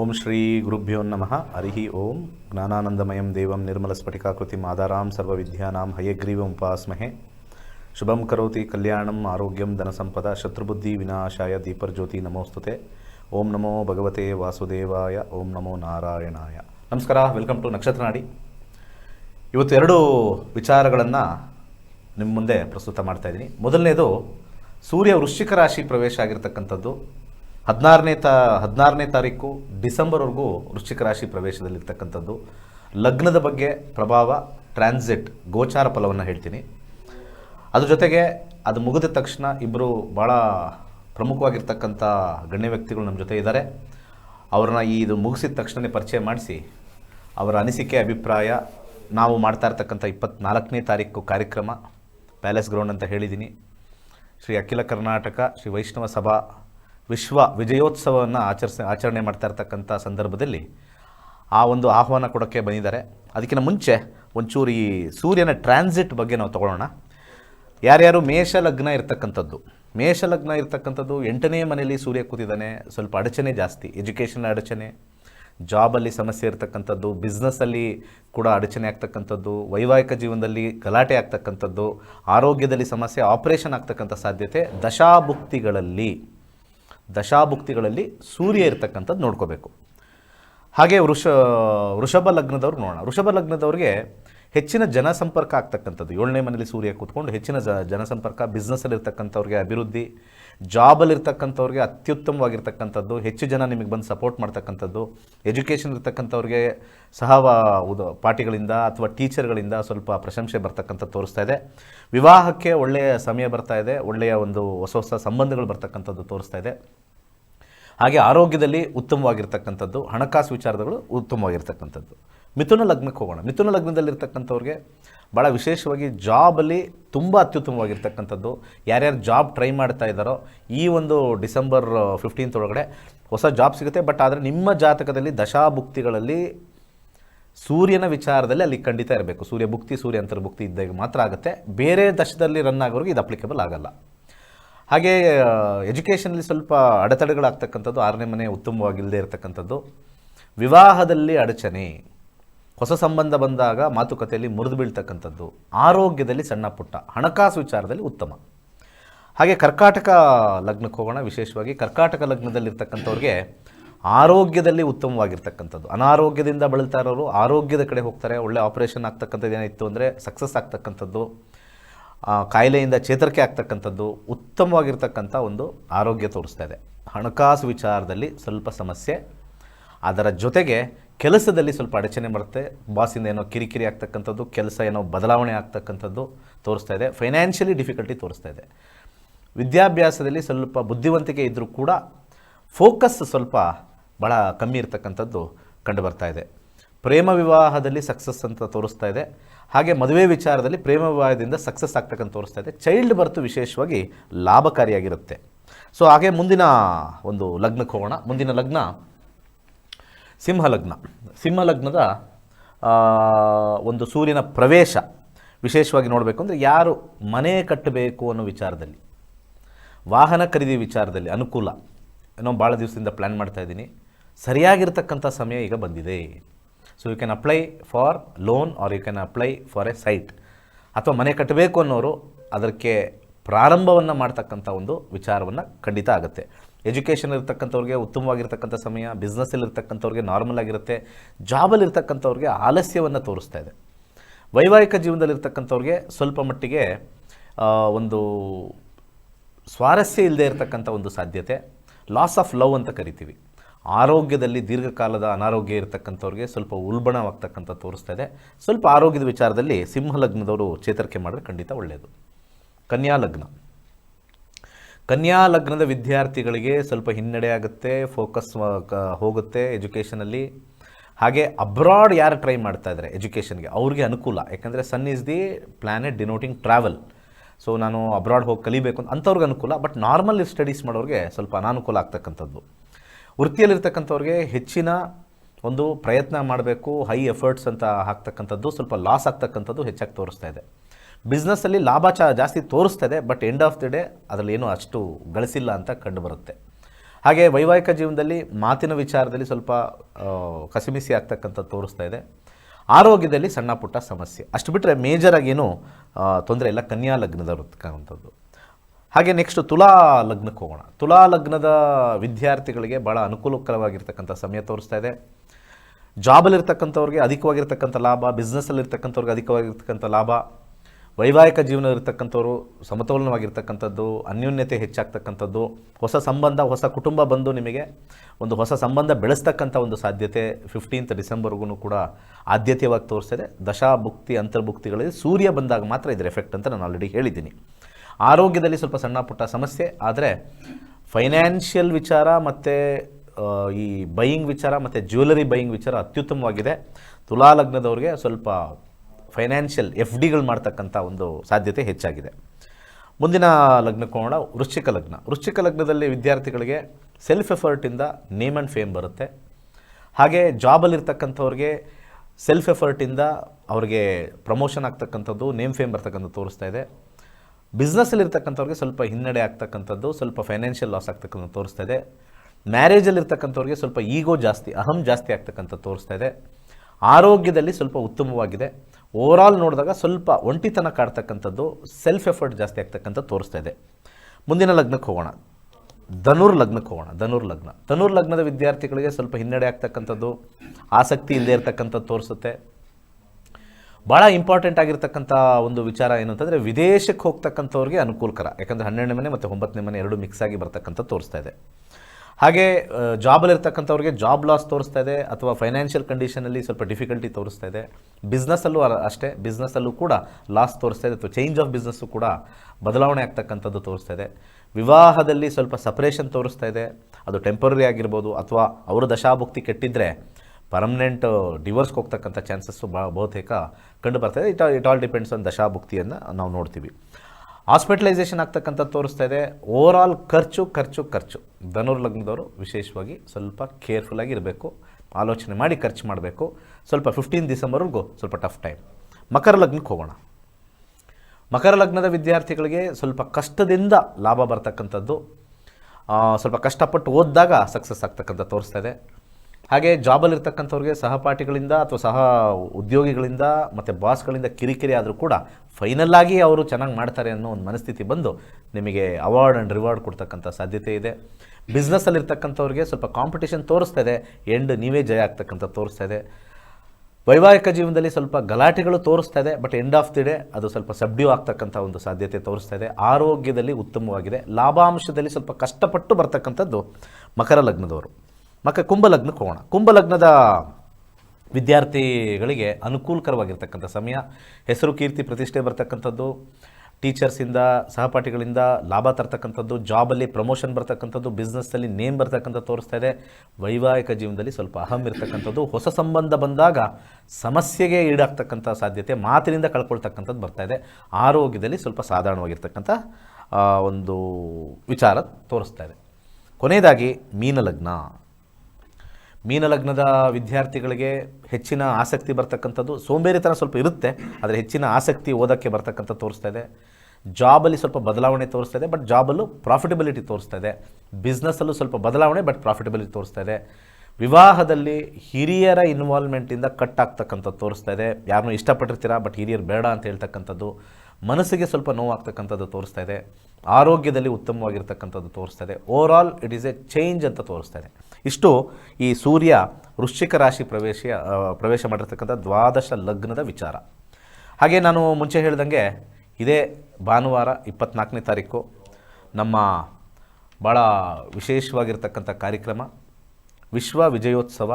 ಓಂ ಶ್ರೀ ಗುರುಭ್ಯೋ ನಮಃ. ಹರಿ ಓಂ. ಜ್ಞಾನಾನಂದಮಯಂ ದೇವಂ ನಿರ್ಮಲಸ್ಫಟಿಕಾಕೃತಿಂ ಆಧಾರಾಂ ಸರ್ವವಿದ್ಯಾನಾಂ ಹಯಗ್ರೀವಂ ಉಪಾಸ್ಮಹೆ. ಶುಭಂ ಕರೋತಿ ಕಲ್ಯಾಣಂ ಆರೋಗ್ಯಂ ಧನಸಂಪದ ಶತ್ರುಬುದ್ಧಿ ವಿನಾಶಾಯ ದೀಪರ್ಜ್ಯೋತಿ ನಮೋಸ್ತುತೆ. ಓಂ ನಮೋ ಭಗವತೆ ವಾಸುದೇವಾಯ. ಓಂ ನಮೋ ನಾರಾಯಣಾಯ. ನಮಸ್ಕಾರ, ವೆಲ್ಕಮ್ ಟು ನಕ್ಷತ್ರನಾಡಿ. ಇವತ್ತು ಎರಡು ವಿಚಾರಗಳನ್ನು ನಿಮ್ಮ ಮುಂದೆ ಪ್ರಸ್ತುತ ಮಾಡ್ತಾ ಇದ್ದೀನಿ. ಮೊದಲನೇದು, ಸೂರ್ಯ ವೃಶ್ಚಿಕ ರಾಶಿ ಪ್ರವೇಶ ಆಗಿರ್ತಕ್ಕಂಥದ್ದು. ಹದಿನಾರನೇ ತಾ, ಹದಿನಾರನೇ ತಾರೀಕು ಡಿಸೆಂಬರ್ವರೆಗೂ ವೃಶ್ಚಿಕ ರಾಶಿ ಪ್ರವೇಶದಲ್ಲಿರ್ತಕ್ಕಂಥದ್ದು. ಲಗ್ನದ ಬಗ್ಗೆ ಪ್ರಭಾವ ಟ್ರಾನ್ಸಿಟ್ ಗೋಚಾರ ಫಲವನ್ನು ಹೇಳ್ತೀನಿ. ಅದ್ರ ಜೊತೆಗೆ ಅದು ಮುಗಿದ ತಕ್ಷಣ ಇಬ್ಬರು ಭಾಳ ಪ್ರಮುಖವಾಗಿರ್ತಕ್ಕಂಥ ಗಣ್ಯ ವ್ಯಕ್ತಿಗಳು ನಮ್ಮ ಜೊತೆ ಇದ್ದಾರೆ. ಅವ್ರನ್ನ ಈ ಇದು ಮುಗಿಸಿದ ತಕ್ಷಣವೇ ಪರಿಚಯ ಮಾಡಿಸಿ, ಅವರ ಅನಿಸಿಕೆ, ಅಭಿಪ್ರಾಯ, ನಾವು ಮಾಡ್ತಾ ಇರ್ತಕ್ಕಂಥ ಇಪ್ಪತ್ನಾಲ್ಕನೇ ತಾರೀಕು ಕಾರ್ಯಕ್ರಮ, ಪ್ಯಾಲೇಸ್ ಗ್ರೌಂಡ್ ಅಂತ ಹೇಳಿದ್ದೀನಿ. ಶ್ರೀ ಅಖಿಲ ಕರ್ನಾಟಕ, ಶ್ರೀ ವೈಷ್ಣವ ಸಭಾ ವಿಶ್ವ ವಿಜಯೋತ್ಸವವನ್ನು ಆಚರಿಸ, ಆಚರಣೆ ಮಾಡ್ತಾ ಇರ್ತಕ್ಕಂಥ ಸಂದರ್ಭದಲ್ಲಿ ಆ ಒಂದು ಆಹ್ವಾನ ಕೊಡೋಕ್ಕೆ ಬಂದಿದ್ದಾರೆ. ಅದಕ್ಕಿಂತ ಮುಂಚೆ ಒಂಚೂರು ಈ ಸೂರ್ಯನ ಟ್ರಾನ್ಸಿಟ್ ಬಗ್ಗೆ ನಾವು ತಗೊಳ್ಳೋಣ. ಯಾರ್ಯಾರು ಮೇಷ ಲಗ್ನ ಇರ್ತಕ್ಕಂಥದ್ದು ಮೇಷ ಲಗ್ನ ಇರ್ತಕ್ಕಂಥದ್ದು ಎಂಟನೇ ಮನೆಯಲ್ಲಿ ಸೂರ್ಯ ಕೂತಿದ್ದಾನೆ, ಸ್ವಲ್ಪ ಅಡಚಣೆ ಜಾಸ್ತಿ ಎಜುಕೇಷನ್ ಅಡಚಣೆ ಜಾಬಲ್ಲಿ ಸಮಸ್ಯೆ ಇರ್ತಕ್ಕಂಥದ್ದು ಬಿಸ್ನೆಸ್ಸಲ್ಲಿ ಕೂಡ ಅಡಚಣೆ ಆಗ್ತಕ್ಕಂಥದ್ದು, ವೈವಾಹಿಕ ಜೀವನದಲ್ಲಿ ಗಲಾಟೆ ಆಗ್ತಕ್ಕಂಥದ್ದು, ಆರೋಗ್ಯದಲ್ಲಿ ಸಮಸ್ಯೆ ಆಪರೇಷನ್ ಆಗ್ತಕ್ಕಂಥ ಸಾಧ್ಯತೆ ದಶಾಭುಕ್ತಿಗಳಲ್ಲಿ. ದಶಾಭುಕ್ತಿಗಳಲ್ಲಿ ಸೂರ್ಯ ಇರ್ತಕ್ಕಂಥದ್ದು ನೋಡ್ಕೋಬೇಕು. ಹಾಗೆ ವೃಷ ವೃಷಭ ಲಗ್ನದವ್ರು ನೋಡೋಣ. ವೃಷಭ ಲಗ್ನದವ್ರಿಗೆ ಹೆಚ್ಚಿನ ಜನಸಂಪರ್ಕ ಆಗ್ತಕ್ಕಂಥದ್ದು. ಏಳನೇ ಮನೇಲಿ ಸೂರ್ಯ ಕೂತ್ಕೊಂಡು ಹೆಚ್ಚಿನ ಜ, ಜನಸಂಪರ್ಕ ಬಿಸ್ನೆಸ್ಸಲ್ಲಿ ಇರ್ತಕ್ಕಂಥವ್ರಿಗೆ ಅಭಿವೃದ್ಧಿ ಜಾಬಲ್ಲಿರ್ತಕ್ಕಂಥವ್ರಿಗೆ ಅತ್ಯುತ್ತಮವಾಗಿರ್ತಕ್ಕಂಥದ್ದು, ಹೆಚ್ಚು ಜನ ನಿಮಗೆ ಬಂದು ಸಪೋರ್ಟ್ ಮಾಡ್ತಕ್ಕಂಥದ್ದು ಎಜುಕೇಷನ್ ಇರ್ತಕ್ಕಂಥವ್ರಿಗೆ ಸಹ ಪಾಠಿಗಳಿಂದ ಅಥವಾ ಟೀಚರ್ಗಳಿಂದ ಸ್ವಲ್ಪ ಪ್ರಶಂಸೆ ಬರ್ತಕ್ಕಂಥ ತೋರಿಸ್ತಾ ಇದೆ. ವಿವಾಹಕ್ಕೆ ಒಳ್ಳೆಯ ಸಮಯ ಬರ್ತಾ ಇದೆ, ಒಳ್ಳೆಯ ಒಂದು ಹೊಸ ಹೊಸ ಸಂಬಂಧಗಳು ಬರ್ತಕ್ಕಂಥದ್ದು ತೋರಿಸ್ತಾ ಇದೆ. ಹಾಗೆ ಆರೋಗ್ಯದಲ್ಲಿ ಉತ್ತಮವಾಗಿರ್ತಕ್ಕಂಥದ್ದು, ಹಣಕಾಸು ವಿಚಾರಗಳು ಉತ್ತಮವಾಗಿರ್ತಕ್ಕಂಥದ್ದು. ಮಿಥುನ ಲಗ್ನಕ್ಕೆ ಹೋಗೋಣ. ಮಿಥುನ ಲಗ್ನದಲ್ಲಿರ್ತಕ್ಕಂಥವ್ರಿಗೆ ಭಾಳ ವಿಶೇಷವಾಗಿ ಜಾಬಲ್ಲಿ ತುಂಬ ಅತ್ಯುತ್ತಮವಾಗಿರ್ತಕ್ಕಂಥದ್ದು. ಯಾರ್ಯಾರು ಜಾಬ್ ಟ್ರೈ ಮಾಡ್ತಾ ಇದ್ದಾರೋ, ಈ ಒಂದು ಡಿಸೆಂಬರ್ ಫಿಫ್ಟೀನ್ತ್ ಒಳಗಡೆ ಹೊಸ ಜಾಬ್ ಸಿಗುತ್ತೆ. ಬಟ್ ಆದರೆ ನಿಮ್ಮ ಜಾತಕದಲ್ಲಿ ದಶಾಭುಕ್ತಿಗಳಲ್ಲಿ ಸೂರ್ಯನ ವಿಚಾರದಲ್ಲಿ ಅಲ್ಲಿ ಖಂಡಿತ ಇರಬೇಕು. ಸೂರ್ಯ ಭುಕ್ತಿ, ಸೂರ್ಯ ಅಂತರ್ಭುಕ್ತಿ ಇದ್ದಾಗ ಮಾತ್ರ ಆಗುತ್ತೆ. ಬೇರೆ ದಶದಲ್ಲಿ ರನ್ ಆಗೋರಿಗೆ ಇದು ಅಪ್ಲಿಕೇಬಲ್ ಆಗಲ್ಲ. ಹಾಗೆ ಎಜುಕೇಷನಲ್ಲಿ ಸ್ವಲ್ಪ ಅಡೆತಡೆಗಳಾಗ್ತಕ್ಕಂಥದ್ದು, ಆರನೇ ಮನೆ ಉತ್ತಮವಾಗಿಲ್ಲದೆ ಇರತಕ್ಕಂಥದ್ದು. ವಿವಾಹದಲ್ಲಿ ಅಡಚಣೆ. ಹೊಸ ಸಂಬಂಧ ಬಂದಾಗ ಮಾತುಕತೆಯಲ್ಲಿ ಮುರಿದು ಬೀಳ್ತಕ್ಕಂಥದ್ದು. ಆರೋಗ್ಯದಲ್ಲಿ ಸಣ್ಣ ಪುಟ್ಟ, ಹಣಕಾಸು ವಿಚಾರದಲ್ಲಿ ಉತ್ತಮ. ಹಾಗೆ ಕರ್ಕಾಟಕ ಲಗ್ನಕ್ಕೆ ಹೋಗೋಣ, ವಿಶೇಷವಾಗಿ ಕರ್ಕಾಟಕ ಲಗ್ನದಲ್ಲಿರ್ತಕ್ಕಂಥವ್ರಿಗೆ ಆರೋಗ್ಯದಲ್ಲಿ ಉತ್ತಮವಾಗಿರ್ತಕ್ಕಂಥದ್ದು. ಅನಾರೋಗ್ಯದಿಂದ ಬಳಲ್ತಾ ಇರೋರು ಆರೋಗ್ಯದ ಕಡೆ ಹೋಗ್ತಾರೆ, ಒಳ್ಳೆ ಆಪರೇಷನ್ ಆಗ್ತಕ್ಕಂಥದ್ದು ಏನಿತ್ತು ಅಂದರೆ ಸಕ್ಸಸ್ ಆಗ್ತಕ್ಕಂಥದ್ದು ಕಾಯಿಲೆಯಿಂದ ಚೇತರಿಕೆ ಆಗ್ತಕ್ಕಂಥದ್ದು, ಉತ್ತಮವಾಗಿರ್ತಕ್ಕಂಥ ಒಂದು ಆರೋಗ್ಯ ತೋರಿಸ್ತಾ ಇದೆ. ಹಣಕಾಸು ವಿಚಾರದಲ್ಲಿ ಸ್ವಲ್ಪ ಸಮಸ್ಯೆ. ಅದರ ಜೊತೆಗೆ ಕೆಲಸದಲ್ಲಿ ಸ್ವಲ್ಪ ಅಡಚಣೆ ಬರುತ್ತೆ. ಬಾಸಿಂದ ಏನೋ ಕಿರಿಕಿರಿ ಆಗ್ತಕ್ಕಂಥದ್ದು, ಕೆಲಸ ಏನೋ ಬದಲಾವಣೆ ಆಗ್ತಕ್ಕಂಥದ್ದು ತೋರಿಸ್ತಾ ಇದೆ. ಫೈನಾನ್ಷಿಯಲಿ ಡಿಫಿಕಲ್ಟಿ ತೋರಿಸ್ತಾ ಇದೆ. ವಿದ್ಯಾಭ್ಯಾಸದಲ್ಲಿ ಸ್ವಲ್ಪ ಬುದ್ಧಿವಂತಿಕೆ ಇದ್ದರೂ ಕೂಡ ಫೋಕಸ್ ಸ್ವಲ್ಪ ಭಾಳ ಕಮ್ಮಿ ಇರ್ತಕ್ಕಂಥದ್ದು ಕಂಡು ಬರ್ತಾ ಇದೆ. ಪ್ರೇಮ ವಿವಾಹದಲ್ಲಿ ಸಕ್ಸಸ್ ಅಂತ ತೋರಿಸ್ತಾ ಇದೆ. ಹಾಗೆ ಮದುವೆ ವಿಚಾರದಲ್ಲಿ ಪ್ರೇಮ ವಿವಾಹದಿಂದ ಸಕ್ಸಸ್ ಆಗ್ತಕ್ಕಂಥ ತೋರಿಸ್ತಾ ಇದೆ. ಚೈಲ್ಡ್ ಬರ್ತ್ ವಿಶೇಷವಾಗಿ ಲಾಭಕಾರಿಯಾಗಿರುತ್ತೆ. ಸೊ ಹಾಗೆ ಮುಂದಿನ ಒಂದು ಲಗ್ನಕ್ಕೆ ಹೋಗೋಣ. ಮುಂದಿನ ಲಗ್ನ ಸಿಂಹ ಲಗ್ನ ಸಿಂಹ ಲಗ್ನದ ಆ, ಒಂದು ಸೂರ್ಯನ ಪ್ರವೇಶ ವಿಶೇಷವಾಗಿ ನೋಡಬೇಕು ಅಂದರೆ ಯಾರು ಮನೆ ಕಟ್ಟಬೇಕು ಅನ್ನೋ ವಿಚಾರದಲ್ಲಿ ವಾಹನ ಖರೀದಿ ವಿಚಾರದಲ್ಲಿ ಅನುಕೂಲ. ಏನೋ ಭಾಳ ದಿವಸದಿಂದ ಪ್ಲ್ಯಾನ್ ಮಾಡ್ತಾ ಇದ್ದೀನಿ. ಸರಿಯಾಗಿರ್ತಕ್ಕಂಥ ಸಮಯ ಈಗ ಬಂದಿದೆ. So you can apply for loan or you can apply for a site ಅಥವಾ ಮನೆ ಕಟ್ಟಬೇಕು ಅನ್ನೋರು ಅದಕ್ಕೆ ಪ್ರಾರಂಭವನ್ನು ಮಾಡ್ತಕ್ಕಂಥ ಒಂದು ವಿಚಾರವನ್ನು ಖಂಡಿತ ಆಗುತ್ತೆ. ಎಜುಕೇಷನ್ ಇರ್ತಕ್ಕಂಥವ್ರಿಗೆ ಉತ್ತಮವಾಗಿರ್ತಕ್ಕಂಥ ಸಮಯ ಬಿಸ್ನೆಸ್ಸಲ್ಲಿ ಇರ್ತಕ್ಕಂಥವ್ರಿಗೆ ನಾರ್ಮಲ್ ಆಗಿರುತ್ತೆ ಜಾಬಲ್ಲಿ ಇರ್ತಕ್ಕಂಥವ್ರಿಗೆ ಆಲಸ್ಯವನ್ನು ತೋರಿಸ್ತಾ ಇದೆ. ವೈವಾಹಿಕ ಜೀವನದಲ್ಲಿರ್ತಕ್ಕಂಥವ್ರಿಗೆ ಸ್ವಲ್ಪ ಮಟ್ಟಿಗೆ ಒಂದು ಸ್ವಾರಸ್ಯ ಇಲ್ಲದೆ ಇರತಕ್ಕಂಥ ಒಂದು ಸಾಧ್ಯತೆ. ಲಾಸ್ ಆಫ್ ಲವ್ ಅಂತ ಕರಿತೀವಿ. ಆರೋಗ್ಯದಲ್ಲಿ ದೀರ್ಘಕಾಲದ ಅನಾರೋಗ್ಯ ಇರತಕ್ಕಂಥವ್ರಿಗೆ ಸ್ವಲ್ಪ ಉಲ್ಬಣವಾಗ್ತಕ್ಕಂಥ ತೋರಿಸ್ತಾ ಇದೆ. ಸ್ವಲ್ಪ ಆರೋಗ್ಯದ ವಿಚಾರದಲ್ಲಿ ಸಿಂಹ ಲಗ್ನದವರು ಚೇತರಿಕೆ ಮಾಡಿದ್ರೆ ಖಂಡಿತ ಒಳ್ಳೆಯದು ಕನ್ಯಾ ಲಗ್ನ. ಕನ್ಯಾ ಲಗ್ನದ ವಿದ್ಯಾರ್ಥಿಗಳಿಗೆ ಸ್ವಲ್ಪ ಹಿನ್ನಡೆ ಆಗುತ್ತೆ ಫೋಕಸ್ ಹೋಗುತ್ತೆ ಎಜುಕೇಷನಲ್ಲಿ ಹಾಗೆ ಅಬ್ರಾಡ್ ಯಾರು ಟ್ರೈ ಮಾಡ್ತಾ ಇದ್ದಾರೆ ಎಜುಕೇಷನ್ಗೆ ಅವ್ರಿಗೆ ಅನುಕೂಲ. ಯಾಕಂದರೆ sun is the planet denoting travel so ನಾನು ಅಬ್ರಾಡ್ ಹೋಗಿ ಕಲಿಬೇಕು ಅಂತ ಅಂಥವ್ರಿಗೆ ಅನುಕೂಲ ಬಟ್ ನಾರ್ಮಲ್ ಸ್ಟಡೀಸ್ ಮಾಡೋರಿಗೆ ಸ್ವಲ್ಪ ಅನಾನುಕೂಲ ಆಗ್ತಕ್ಕಂಥದ್ದು. ವೃತ್ತಿಯಲ್ಲಿರ್ತಕ್ಕಂಥವ್ರಿಗೆ ಹೆಚ್ಚಿನ ಒಂದು ಪ್ರಯತ್ನ ಮಾಡಬೇಕು ಹೈ ಎಫರ್ಟ್ಸ್ ಅಂತ ಹಾಕ್ತಕ್ಕಂಥದ್ದು, ಸ್ವಲ್ಪ ಲಾಸ್ ಆಗ್ತಕ್ಕಂಥದ್ದು ಹೆಚ್ಚಾಗಿ ತೋರಿಸ್ತಾ ಇದೆ. ಬಿಸ್ನೆಸ್ಸಲ್ಲಿ ಲಾಭ ಚ ಜಾಸ್ತಿ ತೋರಿಸ್ತದೆ but end of the day ಅದರಲ್ಲಿ ಏನೂ ಅಷ್ಟು ಗಳಿಸಿಲ್ಲ ಅಂತ ಕಂಡು ಬರುತ್ತೆ. ಹಾಗೆ ವೈವಾಹಿಕ ಜೀವನದಲ್ಲಿ ಮಾತಿನ ವಿಚಾರದಲ್ಲಿ ಸ್ವಲ್ಪ ಕಸಿಮಿಸಿ ಆಗ್ತಕ್ಕಂಥ ತೋರಿಸ್ತಾ ಇದೆ. ಆರೋಗ್ಯದಲ್ಲಿ ಸಣ್ಣ ಪುಟ್ಟ ಸಮಸ್ಯೆ. ಅಷ್ಟು ಬಿಟ್ಟರೆ ಮೇಜರಾಗಿ ಏನು ತೊಂದರೆ ಇಲ್ಲ. ಕನ್ಯಾ ಲಗ್ನದಂಥದ್ದು ಹಾಗೆ ನೆಕ್ಸ್ಟ್ ತುಲಾ ಲಗ್ನಕ್ಕೆ ಹೋಗೋಣ. ತುಲಾ ಲಗ್ನದ ವಿದ್ಯಾರ್ಥಿಗಳಿಗೆ ಭಾಳ ಅನುಕೂಲಕರವಾಗಿರ್ತಕ್ಕಂಥ ಸಮಯ ತೋರಿಸ್ತಾ ಇದೆ. ಜಾಬಲ್ಲಿರ್ತಕ್ಕಂಥವ್ರಿಗೆ ಅಧಿಕವಾಗಿರ್ತಕ್ಕಂಥ ಲಾಭ ಬಿಸ್ನೆಸ್ಸಲ್ಲಿರ್ತಕ್ಕಂಥವ್ರಿಗೆ ಅಧಿಕವಾಗಿರ್ತಕ್ಕಂಥ ಲಾಭ. ವೈವಾಹಿಕ ಜೀವನ ಇರತಕ್ಕಂಥವ್ರು ಸಮತೋಲನವಾಗಿರ್ತಕ್ಕಂಥದ್ದು, ಅನ್ಯೋನ್ಯತೆ ಹೆಚ್ಚಾಗ್ತಕ್ಕಂಥದ್ದು, ಹೊಸ ಸಂಬಂಧ, ಹೊಸ ಕುಟುಂಬ ಬಂದು ನಿಮಗೆ ಒಂದು ಹೊಸ ಸಂಬಂಧ ಬೆಳೆಸ್ತಕ್ಕಂಥ ಒಂದು ಸಾಧ್ಯತೆ ಫಿಫ್ಟೀನ್ತ್ ಡಿಸೆಂಬರ್ಗೂ ಕೂಡ ಆದ್ಯತೆಯವಾಗಿ ತೋರಿಸ್ತಿದೆ. ದಶಾಭುಕ್ತಿ, ಅಂತರ್ಭುಕ್ತಿಗಳಲ್ಲಿ ಸೂರ್ಯ ಬಂದಾಗ ಮಾತ್ರ ಇದರ ಎಫೆಕ್ಟ್ ಅಂತ ನಾನು ಆಲ್ರೆಡಿ ಹೇಳಿದ್ದೀನಿ. ಆರೋಗ್ಯದಲ್ಲಿ ಸ್ವಲ್ಪ ಸಣ್ಣ ಪುಟ್ಟ ಸಮಸ್ಯೆ, ಆದರೆ ಫೈನಾನ್ಷಿಯಲ್ ವಿಚಾರ ಮತ್ತು ಈ ಬೈಯಿಂಗ್ ವಿಚಾರ ಮತ್ತು ಜ್ಯುವೆಲರಿ ಬೈಯಿಂಗ್ ವಿಚಾರ ಅತ್ಯುತ್ತಮವಾಗಿದೆ. ತುಲಾ ಲಗ್ನದವ್ರಿಗೆ ಸ್ವಲ್ಪ ಫೈನಾನ್ಷಿಯಲ್ ಎಫ್ ಡಿಗಳು ಮಾಡ್ತಕ್ಕಂಥ ಒಂದು ಸಾಧ್ಯತೆ ಹೆಚ್ಚಾಗಿದೆ. ಮುಂದಿನ ಲಗ್ನಕ್ಕೆ ಹೋಗೋಣ ವೃಶ್ಚಿಕ ಲಗ್ನ. ವೃಶ್ಚಿಕ ಲಗ್ನದಲ್ಲಿ ವಿದ್ಯಾರ್ಥಿಗಳಿಗೆ ಸೆಲ್ಫ್ ಎಫರ್ಟಿಂದ ನೇಮ್ ಆ್ಯಂಡ್ ಫೇಮ್ ಬರುತ್ತೆ. ಹಾಗೆ ಜಾಬಲ್ಲಿರ್ತಕ್ಕಂಥವ್ರಿಗೆ ಸೆಲ್ಫ್ ಎಫರ್ಟಿಂದ ಅವ್ರಿಗೆ ಪ್ರಮೋಷನ್ ಆಗ್ತಕ್ಕಂಥದ್ದು ನೇಮ್ ಫೇಮ್ ಬರ್ತಕ್ಕಂಥದ್ದು ತೋರಿಸ್ತಾ ಇದೆ. ಬಿಸ್ನೆಸ್ಸಲ್ಲಿರ್ತಕ್ಕಂಥವ್ರಿಗೆ ಸ್ವಲ್ಪ ಹಿನ್ನಡೆ ಆಗ್ತಕ್ಕಂಥದ್ದು, ಸ್ವಲ್ಪ ಫೈನಾನ್ಷಿಯಲ್ ಲಾಸ್ ಆಗ್ತಕ್ಕಂಥದ್ದು ತೋರಿಸ್ತಾ ಇದೆ. ಮ್ಯಾರೇಜಲ್ಲಿರ್ತಕ್ಕಂಥವ್ರಿಗೆ ಸ್ವಲ್ಪ ಈಗೋ ಜಾಸ್ತಿ, ಅಹಂ ಜಾಸ್ತಿ ಆಗ್ತಕ್ಕಂಥದ್ದು ತೋರಿಸ್ತಾ ಇದೆ. ಆರೋಗ್ಯದಲ್ಲಿ ಸ್ವಲ್ಪ ಉತ್ತಮವಾಗಿದೆ. ಓವರಾಲ್ ನೋಡಿದಾಗ ಸ್ವಲ್ಪ ಒಂಟಿತನ ಕಾಡ್ತಕ್ಕಂಥದ್ದು ಸೆಲ್ಫ್ ಎಫರ್ಟ್ ಜಾಸ್ತಿ ಆಗ್ತಕ್ಕಂಥ ತೋರಿಸ್ತಾ ಇದೆ. ಮುಂದಿನ ಲಗ್ನಕ್ಕೆ ಹೋಗೋಣ. ಧನುರ್ ಲಗ್ನಕ್ಕೆ ಹೋಗೋಣ. ಧನುರ್ ಲಗ್ನ. ಧನುರ್ ಲಗ್ನದ ವಿದ್ಯಾರ್ಥಿಗಳಿಗೆ ಸ್ವಲ್ಪ ಹಿನ್ನಡೆ ಆಗ್ತಕ್ಕಂಥದ್ದು, ಆಸಕ್ತಿ ಇಲ್ಲದೆ ಇರತಕ್ಕಂಥದ್ದು ತೋರಿಸುತ್ತೆ. ಭಾಳ ಇಂಪಾರ್ಟೆಂಟ್ ಆಗಿರ್ತಕ್ಕಂಥ ಒಂದು ವಿಚಾರ ಏನು ಅಂತಂದರೆ, ವಿದೇಶಕ್ಕೆ ಹೋಗ್ತಕ್ಕಂಥವ್ರಿಗೆ ಅನುಕೂಲಕರ. ಯಾಕಂದರೆ ಹನ್ನೆರಡನೇ ಮನೆ ಮತ್ತು ಒಂಬತ್ತನೇ ಮನೆ ಎರಡು ಮಿಕ್ಸ್ ಆಗಿ ಬರ್ತಕ್ಕಂಥ ತೋರಿಸ್ತಾ ಇದೆ. ಹಾಗೆ ಜಾಬಲ್ಲಿರ್ತಕ್ಕಂಥವ್ರಿಗೆ ಜಾಬ್ ಲಾಸ್ ತೋರಿಸ್ತಾ ಇದೆ, ಅಥವಾ ಫೈನಾನ್ಷಿಯಲ್ ಕಂಡೀಷನಲ್ಲಿ ಸ್ವಲ್ಪ ಡಿಫಿಕಲ್ಟಿ ತೋರಿಸ್ತಾ ಇದೆ. ಬಿಸ್ನೆಸ್ಸಲ್ಲೂ ಅಷ್ಟೇ, ಬಿಸ್ನೆಸ್ಸಲ್ಲೂ ಕೂಡ ಲಾಸ್ ತೋರಿಸ್ತಾ ಇದೆ, ಅಥವಾ ಚೇಂಜ್ ಆಫ್ ಬಿಸ್ನೆಸ್ಸು ಕೂಡ ಬದಲಾವಣೆ ಆಗ್ತಕ್ಕಂಥದ್ದು ತೋರಿಸ್ತಾ ಇದೆ. ವಿವಾಹದಲ್ಲಿ ಸ್ವಲ್ಪ ಸಪ್ರೇಷನ್ ತೋರಿಸ್ತಾ ಇದೆ, ಅದು ಟೆಂಪರರಿ ಆಗಿರ್ಬೋದು, ಅಥವಾ ಅವರ ದಶಾಭುಕ್ತಿ ಕೆಟ್ಟಿದ್ದರೆ ಪರ್ಮನೆಂಟ್ ಡಿವೋರ್ಸ್ಗೆ ಹೋಗ್ತಕ್ಕಂಥ ಚಾನ್ಸಸ್ಸು ಬಾ, ಬಹುತೇಕ ಕಂಡು ಇದೆ. It it all depends on ದಶಾಭುಕ್ತಿಯನ್ನು ನಾವು ನೋಡ್ತೀವಿ. ಹಾಸ್ಪಿಟಲೈಸೇಷನ್ ಆಗ್ತಕ್ಕಂಥ ತೋರಿಸ್ತಾ ಇದೆ. ಓವರ್ ಆಲ್ ಖರ್ಚು ಖರ್ಚು ಖರ್ಚು. ಧನುರ್ ಲಗ್ನದವರು ವಿಶೇಷವಾಗಿ ಸ್ವಲ್ಪ ಕೇರ್ಫುಲ್ಲಾಗಿ ಇರಬೇಕು. ಆಲೋಚನೆ ಮಾಡಿ ಖರ್ಚು ಮಾಡಬೇಕು. ಸ್ವಲ್ಪ ಫಿಫ್ಟೀನ್ ಡಿಸೆಂಬರ್ವರೆಗೂ ಸ್ವಲ್ಪ ಟಫ್ ಟೈಮ್ ಮಕರ ಲಗ್ನಕ್ಕೆ ಹೋಗೋಣ. ಮಕರ ಲಗ್ನದ ವಿದ್ಯಾರ್ಥಿಗಳಿಗೆ ಸ್ವಲ್ಪ ಕಷ್ಟದಿಂದ ಲಾಭ ಬರ್ತಕ್ಕಂಥದ್ದು. ಸ್ವಲ್ಪ ಕಷ್ಟಪಟ್ಟು ಓದಿದಾಗ ಸಕ್ಸಸ್ ಆಗ್ತಕ್ಕಂಥ ತೋರಿಸ್ತಾ ಇದೆ. ಹಾಗೆ ಜಾಬಲ್ಲಿರ್ತಕ್ಕಂಥವ್ರಿಗೆ ಸಹಪಾಠಿಗಳಿಂದ ಅಥವಾ ಸಹ ಉದ್ಯೋಗಿಗಳಿಂದ ಮತ್ತು ಬಾಸ್ಗಳಿಂದ ಕಿರಿಕಿರಿ ಆದರೂ ಕೂಡ ಫೈನಲ್ ಆಗಿ ಅವರು ಚೆನ್ನಾಗಿ ಮಾಡ್ತಾರೆ ಅನ್ನೋ ಒಂದು ಮನಸ್ಥಿತಿ ಬಂದು ನಿಮಗೆ ಅವಾರ್ಡ್ ಆ್ಯಂಡ್ ರಿವಾರ್ಡ್ ಕೊಡ್ತಕ್ಕಂಥ ಸಾಧ್ಯತೆ ಇದೆ. ಬಿಸ್ನೆಸ್ಸಲ್ಲಿರ್ತಕ್ಕಂಥವ್ರಿಗೆ ಸ್ವಲ್ಪ ಕಾಂಪಿಟೇಷನ್ ತೋರಿಸ್ತಾ ಇದೆ. ಎಂಡ್ ನೀವೇ ಜಯ ಆಗ್ತಕ್ಕಂಥ ತೋರಿಸ್ತಾ ಇದೆ. ವೈವಾಹಿಕ ಜೀವನದಲ್ಲಿ ಸ್ವಲ್ಪ ಗಲಾಟೆಗಳು ತೋರಿಸ್ತಾ ಇದೆ. But end of the day ಅದು ಸ್ವಲ್ಪ ಸಬ್ಡ್ಯೂ ಆಗ್ತಕ್ಕಂಥ ಒಂದು ಸಾಧ್ಯತೆ ತೋರಿಸ್ತಾ ಇದೆ. ಆರೋಗ್ಯದಲ್ಲಿ ಉತ್ತಮವಾಗಿದೆ. ಲಾಭಾಂಶದಲ್ಲಿ ಸ್ವಲ್ಪ ಕಷ್ಟಪಟ್ಟು ಬರ್ತಕ್ಕಂಥದ್ದು ಮಕರ ಲಗ್ನದವರು. ಮಕ ಕುಂಭಲಗ್ನಕ್ಕೆ ಹೋಗೋಣ ಕುಂಭಲಗ್ನದ ವಿದ್ಯಾರ್ಥಿಗಳಿಗೆ ಅನುಕೂಲಕರವಾಗಿರ್ತಕ್ಕಂಥ ಸಮಯ, ಹೆಸರು, ಕೀರ್ತಿ, ಪ್ರತಿಷ್ಠೆ ಬರ್ತಕ್ಕಂಥದ್ದು ಟೀಚರ್ಸಿಂದ ಸಹಪಾಠಿಗಳಿಂದ ಲಾಭ ತರ್ತಕ್ಕಂಥದ್ದು ಜಾಬಲ್ಲಿ ಪ್ರಮೋಷನ್ ಬರ್ತಕ್ಕಂಥದ್ದು ಬಿಸ್ನೆಸ್ಸಲ್ಲಿ ನೇಮ್ ಬರ್ತಕ್ಕಂಥ ತೋರಿಸ್ತಾ ಇದೆ. ವೈವಾಹಿಕ ಜೀವನದಲ್ಲಿ ಸ್ವಲ್ಪ ಅಹಂ ಇರ್ತಕ್ಕಂಥದ್ದು. ಹೊಸ ಸಂಬಂಧ ಬಂದಾಗ ಸಮಸ್ಯೆಗೆ ಈಡಾಗ್ತಕ್ಕಂಥ ಸಾಧ್ಯತೆ, ಮಾತಿನಿಂದ ಕಳ್ಕೊಳ್ತಕ್ಕಂಥದ್ದು ಬರ್ತಾ ಇದೆ. ಆರೋಗ್ಯದಲ್ಲಿ ಸ್ವಲ್ಪ ಸಾಧಾರಣವಾಗಿರ್ತಕ್ಕಂಥ ಒಂದು ವಿಚಾರ ತೋರಿಸ್ತಾ ಇದೆ. ಕೊನೆಯದಾಗಿ ಮೀನಲಗ್ನ. ಮೀನಲಗ್ನದ ವಿದ್ಯಾರ್ಥಿಗಳಿಗೆ ಹೆಚ್ಚಿನ ಆಸಕ್ತಿ ಬರ್ತಕ್ಕಂಥದ್ದು ಸೋಂಬೇರಿತನ ಸ್ವಲ್ಪ ಇರುತ್ತೆ, ಆದರೆ ಹೆಚ್ಚಿನ ಆಸಕ್ತಿ ಓದೋಕ್ಕೆ ಬರ್ತಕ್ಕಂಥ ತೋರಿಸ್ತಾ ಇದೆ. ಜಾಬಲ್ಲಿ ಸ್ವಲ್ಪ ಬದಲಾವಣೆ ತೋರಿಸ್ತಾ ಇದೆ, ಬಟ್ ಜಾಬಲ್ಲೂ ಪ್ರಾಫಿಟಬಿಲಿಟಿ ತೋರಿಸ್ತಾ ಇದೆ. ಬಿಸ್ನೆಸ್ಸಲ್ಲೂ ಸ್ವಲ್ಪ ಬದಲಾವಣೆ, ಬಟ್ ಪ್ರಾಫಿಟಬಿಲಿಟಿ ತೋರಿಸ್ತಾ ಇದೆ. ವಿವಾಹದಲ್ಲಿ ಹಿರಿಯರ ಇನ್ವಾಲ್ವ್ಮೆಂಟಿಂದ ಕಟ್ ಆಗ್ತಕ್ಕಂಥದ್ದು ತೋರಿಸ್ತಾ ಇದೆ. ಯಾರನ್ನೂ ಇಷ್ಟಪಟ್ಟಿರ್ತೀರಾ, ಬಟ್ ಹಿರಿಯರು ಬೇಡ ಅಂತ ಹೇಳ್ತಕ್ಕಂಥದ್ದು. ಮನಸ್ಸಿಗೆ ಸ್ವಲ್ಪ ನೋವಾಗ್ತಕ್ಕಂಥದ್ದು ತೋರಿಸ್ತಾ ಇದೆ. ಆರೋಗ್ಯದಲ್ಲಿ ಉತ್ತಮವಾಗಿರ್ತಕ್ಕಂಥದ್ದು ತೋರಿಸ್ತಾ ಇದೆ. Overall it is a change ಅಂತ ತೋರಿಸ್ತಾ ಇದೆ. ಇಷ್ಟು ಈ ಸೂರ್ಯ ವೃಶ್ಚಿಕ ರಾಶಿ ಪ್ರವೇಶ ಪ್ರವೇಶ ಮಾಡಿರ್ತಕ್ಕಂಥ ದ್ವಾದಶ ಲಗ್ನದ ವಿಚಾರ. ಹಾಗೆ ನಾನು ಮುಂಚೆ ಹೇಳ್ದಂಗೆ ಇದೇ ಭಾನುವಾರ ಇಪ್ಪತ್ನಾಲ್ಕನೇ ತಾರೀಕು ನಮ್ಮ ಭಾಳ ವಿಶೇಷವಾಗಿರ್ತಕ್ಕಂಥ ಕಾರ್ಯಕ್ರಮ, ವಿಶ್ವ ವಿಜಯೋತ್ಸವ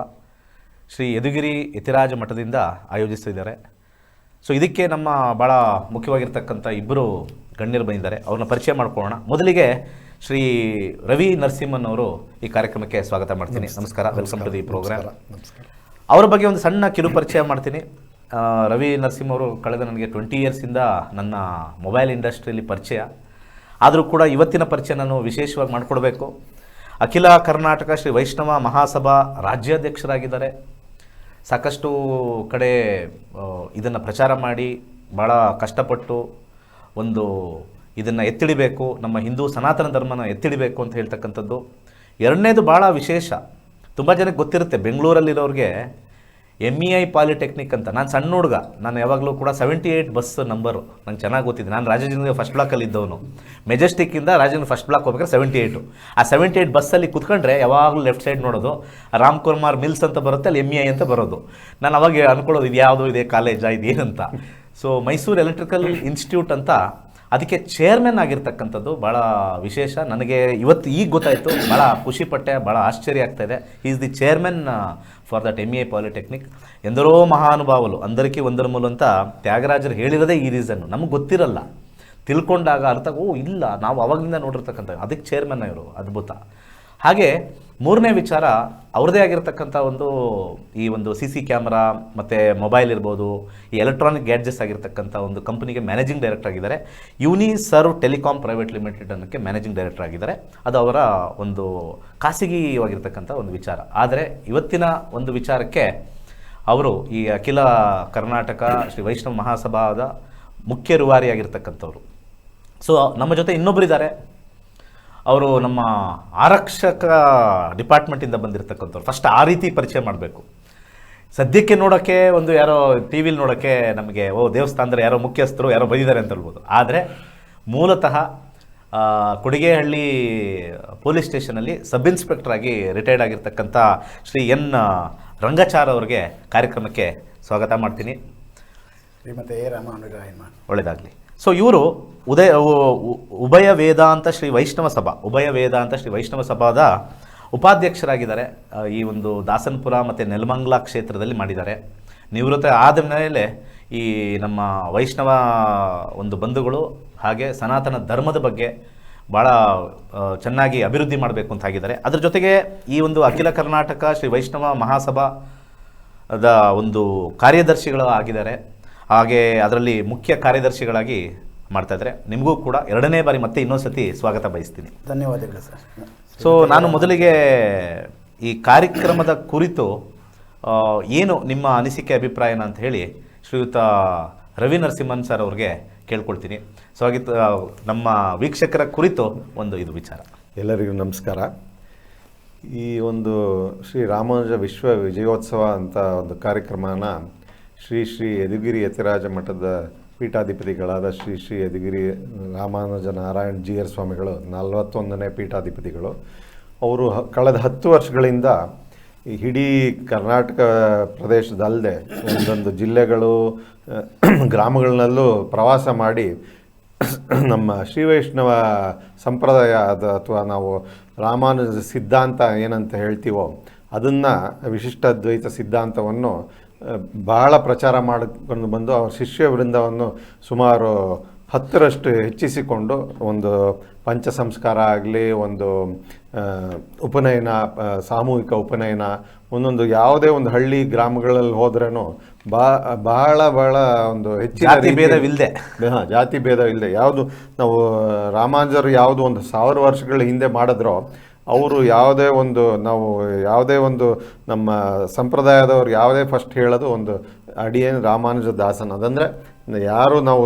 ಶ್ರೀ ಯದುಗಿರಿ ಯತಿರಾಜ ಮಠದಿಂದ ಆಯೋಜಿಸಿದ್ದಾರೆ ಸೊ ಇದಕ್ಕೆ ನಮ್ಮ ಭಾಳ ಮುಖ್ಯವಾಗಿರ್ತಕ್ಕಂಥ ಇಬ್ಬರು ಗಣ್ಯರು ಬಂದಿದ್ದಾರೆ. ಅವ್ರನ್ನ ಪರಿಚಯ ಮಾಡ್ಕೊಳ್ಳೋಣ. ಮೊದಲಿಗೆ ಶ್ರೀ ರವಿ ನರಸಿಂಹನ್ ಅವರು ಈ ಕಾರ್ಯಕ್ರಮಕ್ಕೆ ಸ್ವಾಗತ ಮಾಡ್ತೀನಿ. ನಮಸ್ಕಾರ. ವೆಲ್ಕಮ್ ಟು ದಿ ಪ್ರೋಗ್ರಾಮ್ ಅವರ ಬಗ್ಗೆ ಒಂದು ಸಣ್ಣ ಕಿರು ಪರಿಚಯ ಮಾಡ್ತೀನಿ. ರವಿ ನರಸಿಂಹ ಅವರು ಕಳೆದ ನನಗೆ ಟ್ವೆಂಟಿ ಇಯರ್ಸಿಂದ ನನ್ನ ಮೊಬೈಲ್ ಇಂಡಸ್ಟ್ರಿಯಲ್ಲಿ ಪರಿಚಯ. ಆದರೂ ಕೂಡ ಇವತ್ತಿನ ಪರಿಚಯ ನಾನು ವಿಶೇಷವಾಗಿ ಮಾಡಿಕೊಡ್ಬೇಕು. ಅಖಿಲ ಕರ್ನಾಟಕ ಶ್ರೀ ವೈಷ್ಣವ ಮಹಾಸಭಾ ರಾಜ್ಯಾಧ್ಯಕ್ಷರಾಗಿದ್ದಾರೆ. ಸಾಕಷ್ಟು ಕಡೆ ಇದನ್ನು ಪ್ರಚಾರ ಮಾಡಿ ಭಾಳ ಕಷ್ಟಪಟ್ಟು ಒಂದು ಇದನ್ನು ಎತ್ತಿಡಿಬೇಕು ನಮ್ಮ ಹಿಂದೂ ಸನಾತನ ಧರ್ಮನ ಎತ್ತಿಡಿಬೇಕು ಅಂತ ಹೇಳ್ತಕ್ಕಂಥದ್ದು. ಎರಡನೇದು ಭಾಳ ವಿಶೇಷ. ತುಂಬ ಜನಕ್ಕೆ ಗೊತ್ತಿರುತ್ತೆ, ಬೆಂಗಳೂರಲ್ಲಿರೋರಿಗೆ ಎಂ ಇ ಐ ಪಾಲಿಟೆಕ್ನಿಕ್ ಅಂತ. ನಾನು ಸಣ್ಣ ಹುಡುಗ, ನಾನು ಯಾವಾಗಲೂ ಕೂಡ ಸೆವೆಂಟಿ ಏಯ್ಟ್ ಬಸ್ ನಂಬರು ನಂಗೆ ಚೆನ್ನಾಗಿ ಗೊತ್ತಿದೆ. ನಾನು ರಾಜೇಂದ್ರ ಫಸ್ಟ್ ಬ್ಲಾಕಲ್ಲಿ ಇದ್ದವನು. ಮೆಜೆಸ್ಟಿಕ್ಕಿಂದ ರಾಜೇಂದ್ರ ಫಸ್ಟ್ ಬ್ಲಾಕ್ ಹೋಗ್ಬೇಕಾದ್ರೆ ಸೆವೆಂಟಿ ಏಯ್ಟು ಆ ಸೆವೆಂಟಿ ಏಯ್ಟ್ ಬಸ್ಸಲ್ಲಿ ಕುತ್ಕೊಂಡ್ರೆ ಯಾವಾಗಲೂ ಲೆಫ್ಟ್ ಸೈಡ್ ನೋಡೋದು, ರಾಮ್ ಕುರ್ಮಾರ್ ಮಿಲ್ಸ್ ಅಂತ ಬರುತ್ತೆ, ಅಲ್ಲಿ ಎಂ ಇ ಐ ಅಂತ ಬರೋದು. ನಾನು ಅವಾಗ ಅನ್ಕೊಳ್ಳೋದು ಇದು ಯಾವುದು ಇದೆ ಕಾಲೇಜಾ, ಇದೇನಂತ. ಸೊ ಮೈಸೂರು ಎಲೆಕ್ಟ್ರಿಕಲ್ ಇನ್ಸ್ಟಿಟ್ಯೂಟ್ ಅಂತ ಅದಕ್ಕೆ ಚೇರ್ಮನ್ ಆಗಿರ್ತಕ್ಕಂಥದ್ದು ಭಾಳ ವಿಶೇಷ. ನನಗೆ ಇವತ್ತು ಈಗ ಗೊತ್ತಾಯಿತು ಭಾಳ ಖುಷಿಪಟ್ಟೆ ಭಾಳ ಆಶ್ಚರ್ಯ ಆಗ್ತಾ ಇದೆ. Is the chairman for that M A polytechnic ಎಂದರೋ ಮಹಾನುಭಾವಲು, ಅಂದರಿಕಿ ಒಂದರ ಮೂಲ ಅಂತ ತ್ಯಾಗರಾಜರು ಹೇಳಿರೋದೇ ಈ ರೀಸನ್ನು ನಮಗೆ ಗೊತ್ತಿರಲ್ಲ. ತಿಳ್ಕೊಂಡಾಗ ಅರ್ಥ, ಓ ಇಲ್ಲ, ನಾವು ಅವಾಗಿಂದ ನೋಡಿರ್ತಕ್ಕಂಥ ಅದಕ್ಕೆ ಚೇರ್ಮನ್ ಇವರು ಅದ್ಭುತ. ಹಾಗೆ ಮೂರನೇ ವಿಚಾರ ಅವ್ರದ್ದೇ ಆಗಿರತಕ್ಕಂಥ ಒಂದು ಈ ಒಂದು ಸಿ ಸಿ ಕ್ಯಾಮ್ರಾ ಮತ್ತು ಮೊಬೈಲ್ ಇರ್ಬೋದು, ಈ ಎಲೆಕ್ಟ್ರಾನಿಕ್ ಗ್ಯಾಡ್ಜೆಟ್ಸ್ ಆಗಿರ್ತಕ್ಕಂಥ ಒಂದು ಕಂಪ್ನಿಗೆ ಮ್ಯಾನೇಜಿಂಗ್ ಡೈರೆಕ್ಟರ್ ಆಗಿದ್ದಾರೆ. Uniserve telecom private limited ಅನ್ನೋಕ್ಕೆ ಮ್ಯಾನೇಜಿಂಗ್ ಡೈರೆಕ್ಟರ್ ಆಗಿದ್ದಾರೆ. ಅದು ಅವರ ಒಂದು ಖಾಸಗಿವಾಗಿರ್ತಕ್ಕಂಥ ಒಂದು ವಿಚಾರ. ಆದರೆ ಇವತ್ತಿನ ಒಂದು ವಿಚಾರಕ್ಕೆ ಅವರು ಈ ಅಖಿಲ ಕರ್ನಾಟಕ ಶ್ರೀ ವೈಷ್ಣವ ಮಹಾಸಭಾದ ಮುಖ್ಯ ರೂವಾರಿಯಾಗಿರ್ತಕ್ಕಂಥವ್ರು ಸೊ ನಮ್ಮ ಜೊತೆ ಇನ್ನೊಬ್ಬರಿದ್ದಾರೆ ಅವರು ನಮ್ಮ ಆರಕ್ಷಕ ಡಿಪಾರ್ಟ್ಮೆಂಟಿಂದ ಬಂದಿರತಕ್ಕಂಥವ್ರು. ಫಸ್ಟ್ ಆ ರೀತಿ ಪರಿಚಯ ಮಾಡಬೇಕು. ಸದ್ಯಕ್ಕೆ ನೋಡೋಕ್ಕೆ ಒಂದು ಯಾರೋ ಟಿ ವಿಲಿ ನೋಡೋಕ್ಕೆ ನಮಗೆ ಓ ದೇವಸ್ಥಾನದಲ್ಲಿ ಯಾರೋ ಮುಖ್ಯಸ್ಥರು ಯಾರೋ ಬಂದಿದ್ದಾರೆ ಅಂತ ಹೇಳ್ಬೋದು. ಆದರೆ ಮೂಲತಃ ಕೊಡಿಗೆಹಳ್ಳಿ ಪೊಲೀಸ್ ಸ್ಟೇಷನಲ್ಲಿ ಸಬ್ ಇನ್ಸ್ಪೆಕ್ಟರ್ ಆಗಿ ರಿಟೈರ್ಡ್ ಆಗಿರ್ತಕ್ಕಂಥ ಶ್ರೀ ಎನ್ ರಂಗಚಾರ್ ಅವರಿಗೆ ಕಾರ್ಯಕ್ರಮಕ್ಕೆ ಸ್ವಾಗತ ಮಾಡ್ತೀನಿ. ಶ್ರೀಮತೆ ರಾಮಾನುಜಾಯಮ ಒಳ್ಳೆಯದಾಗಲಿ ಸೊ ಇವರು ಉದಯ ಉಭಯ ವೇದಾಂತ ಶ್ರೀ ವೈಷ್ಣವ ಸಭಾ, ಉಭಯ ವೇದಾಂತ ಶ್ರೀ ವೈಷ್ಣವ ಸಭಾದ ಉಪಾಧ್ಯಕ್ಷರಾಗಿದ್ದಾರೆ. ಈ ಒಂದು ದಾಸನಪುರ ಮತ್ತು ನೆಲಮಂಗ್ಲ ಕ್ಷೇತ್ರದಲ್ಲಿ ಮಾಡಿದ್ದಾರೆ. ನಿವೃತ್ತ ಆದ ಮೇಲೆ ಈ ನಮ್ಮ ವೈಷ್ಣವ ಒಂದು ಬಂಧುಗಳು ಹಾಗೆ ಸನಾತನ ಧರ್ಮದ ಬಗ್ಗೆ ಭಾಳ ಚೆನ್ನಾಗಿ ಅಭಿವೃದ್ಧಿ ಮಾಡಬೇಕು ಅಂತ ಆಗಿದ್ದಾರೆ. ಅದರ ಜೊತೆಗೆ ಈ ಒಂದು ಅಖಿಲ ಕರ್ನಾಟಕ ಶ್ರೀ ವೈಷ್ಣವ ಮಹಾಸಭಾದ ಒಂದು ಕಾರ್ಯದರ್ಶಿಗಳು ಆಗಿದ್ದಾರೆ. ಹಾಗೆ ಅದರಲ್ಲಿ ಮುಖ್ಯ ಕಾರ್ಯದರ್ಶಿಗಳಾಗಿ ಮಾಡ್ತಾ ಇದ್ದಾರೆ. ನಿಮಗೂ ಕೂಡ ಎರಡನೇ ಬಾರಿ ಮತ್ತೆ ಇನ್ನೊಂದು ಸತಿ ಸ್ವಾಗತ ಬಯಸ್ತೀನಿ. ಧನ್ಯವಾದಗಳು ಸರ್. ಸೊ ನಾನು ಮೊದಲಿಗೆ ಈ ಕಾರ್ಯಕ್ರಮದ ಕುರಿತು ಏನು ನಿಮ್ಮ ಅನಿಸಿಕೆ ಅಭಿಪ್ರಾಯನ ಅಂತ ಹೇಳಿ ಶ್ರೀಯುತ ರವಿ ನರಸಿಂಹನ್ ಸರ್ ಅವ್ರಿಗೆ ಕೇಳ್ಕೊಳ್ತೀನಿ. ಸೊ ಹಾಗಿತ್ತು ನಮ್ಮ ವೀಕ್ಷಕರ ಕುರಿತು ಒಂದು ಇದು ವಿಚಾರ. ಎಲ್ಲರಿಗೂ ನಮಸ್ಕಾರ. ಈ ಒಂದು ಶ್ರೀ ರಾಮಾನುಜ ವಿಶ್ವ ವಿಜಯೋತ್ಸವ ಅಂತ ಒಂದು ಕಾರ್ಯಕ್ರಮನ ಶ್ರೀ ಶ್ರೀ ಯದುಗಿರಿ ಯತಿರಾಜ ಮಠದ ಪೀಠಾಧಿಪತಿಗಳಾದ ಶ್ರೀ ಶ್ರೀ ಯದುಗಿರಿ ರಾಮಾನುಜ ನಾರಾಯಣ್ ಜಿ ಆರ್ ಸ್ವಾಮಿಗಳು, ನಲವತ್ತೊಂದನೇ ಪೀಠಾಧಿಪತಿಗಳು. ಅವರು ಕಳೆದ ಹತ್ತು ವರ್ಷಗಳಿಂದ ಇಡೀ ಕರ್ನಾಟಕ ಪ್ರದೇಶದಲ್ಲದೆ ಒಂದೊಂದು ಜಿಲ್ಲೆಗಳು ಗ್ರಾಮಗಳನ್ನಲ್ಲೂ ಪ್ರವಾಸ ಮಾಡಿ ನಮ್ಮ ಶ್ರೀ ವೈಷ್ಣವ ಸಂಪ್ರದಾಯ ಅದು ಅಥವಾ ನಾವು ರಾಮಾನುಜ ಸಿದ್ಧಾಂತ ಏನಂತ ಹೇಳ್ತೀವೋ ಅದನ್ನು ವಿಶಿಷ್ಟ ದ್ವೈತ ಸಿದ್ಧಾಂತವನ್ನು ಬಹಳ ಪ್ರಚಾರ ಮಾಡಿಕೊಂಡು ಬಂದು ಅವರ ಶಿಷ್ಯ ವೃಂದವನ್ನು ಸುಮಾರು ಹತ್ತರಷ್ಟು ಹೆಚ್ಚಿಸಿಕೊಂಡು ಒಂದು ಪಂಚ ಸಂಸ್ಕಾರ ಆಗಲಿ ಒಂದು ಉಪನಯನ ಸಾಮೂಹಿಕ ಉಪನಯನ ಒಂದೊಂದು ಯಾವುದೇ ಒಂದು ಹಳ್ಳಿ ಗ್ರಾಮಗಳಲ್ಲಿ ಹೋದ್ರೂ ಬಾ ಬಹಳ ಬಹಳ ಒಂದು ಹೆಚ್ಚಿನ ಜಾತಿ ಭೇದವಿಲ್ಲದೆ. ಹಾ, ಜಾತಿ ಭೇದವಿಲ್ಲದೆ ಯಾವುದು ನಾವು ರಾಮಾಂಜರು ಯಾವುದು ಒಂದು ಸಾವಿರ ವರ್ಷಗಳ ಹಿಂದೆ ಮಾಡಿದ್ರೋ ಅವರು ಯಾವುದೇ ಒಂದು ನಾವು ಯಾವುದೇ ಒಂದು ನಮ್ಮ ಸಂಪ್ರದಾಯದವ್ರು ಯಾವುದೇ ಫಸ್ಟ್ ಹೇಳೋದು ಒಂದು ಅಡಿಯನ್ ರಾಮಾನುಜ ದಾಸನ್. ಅದಂದರೆ ಯಾರು ನಾವು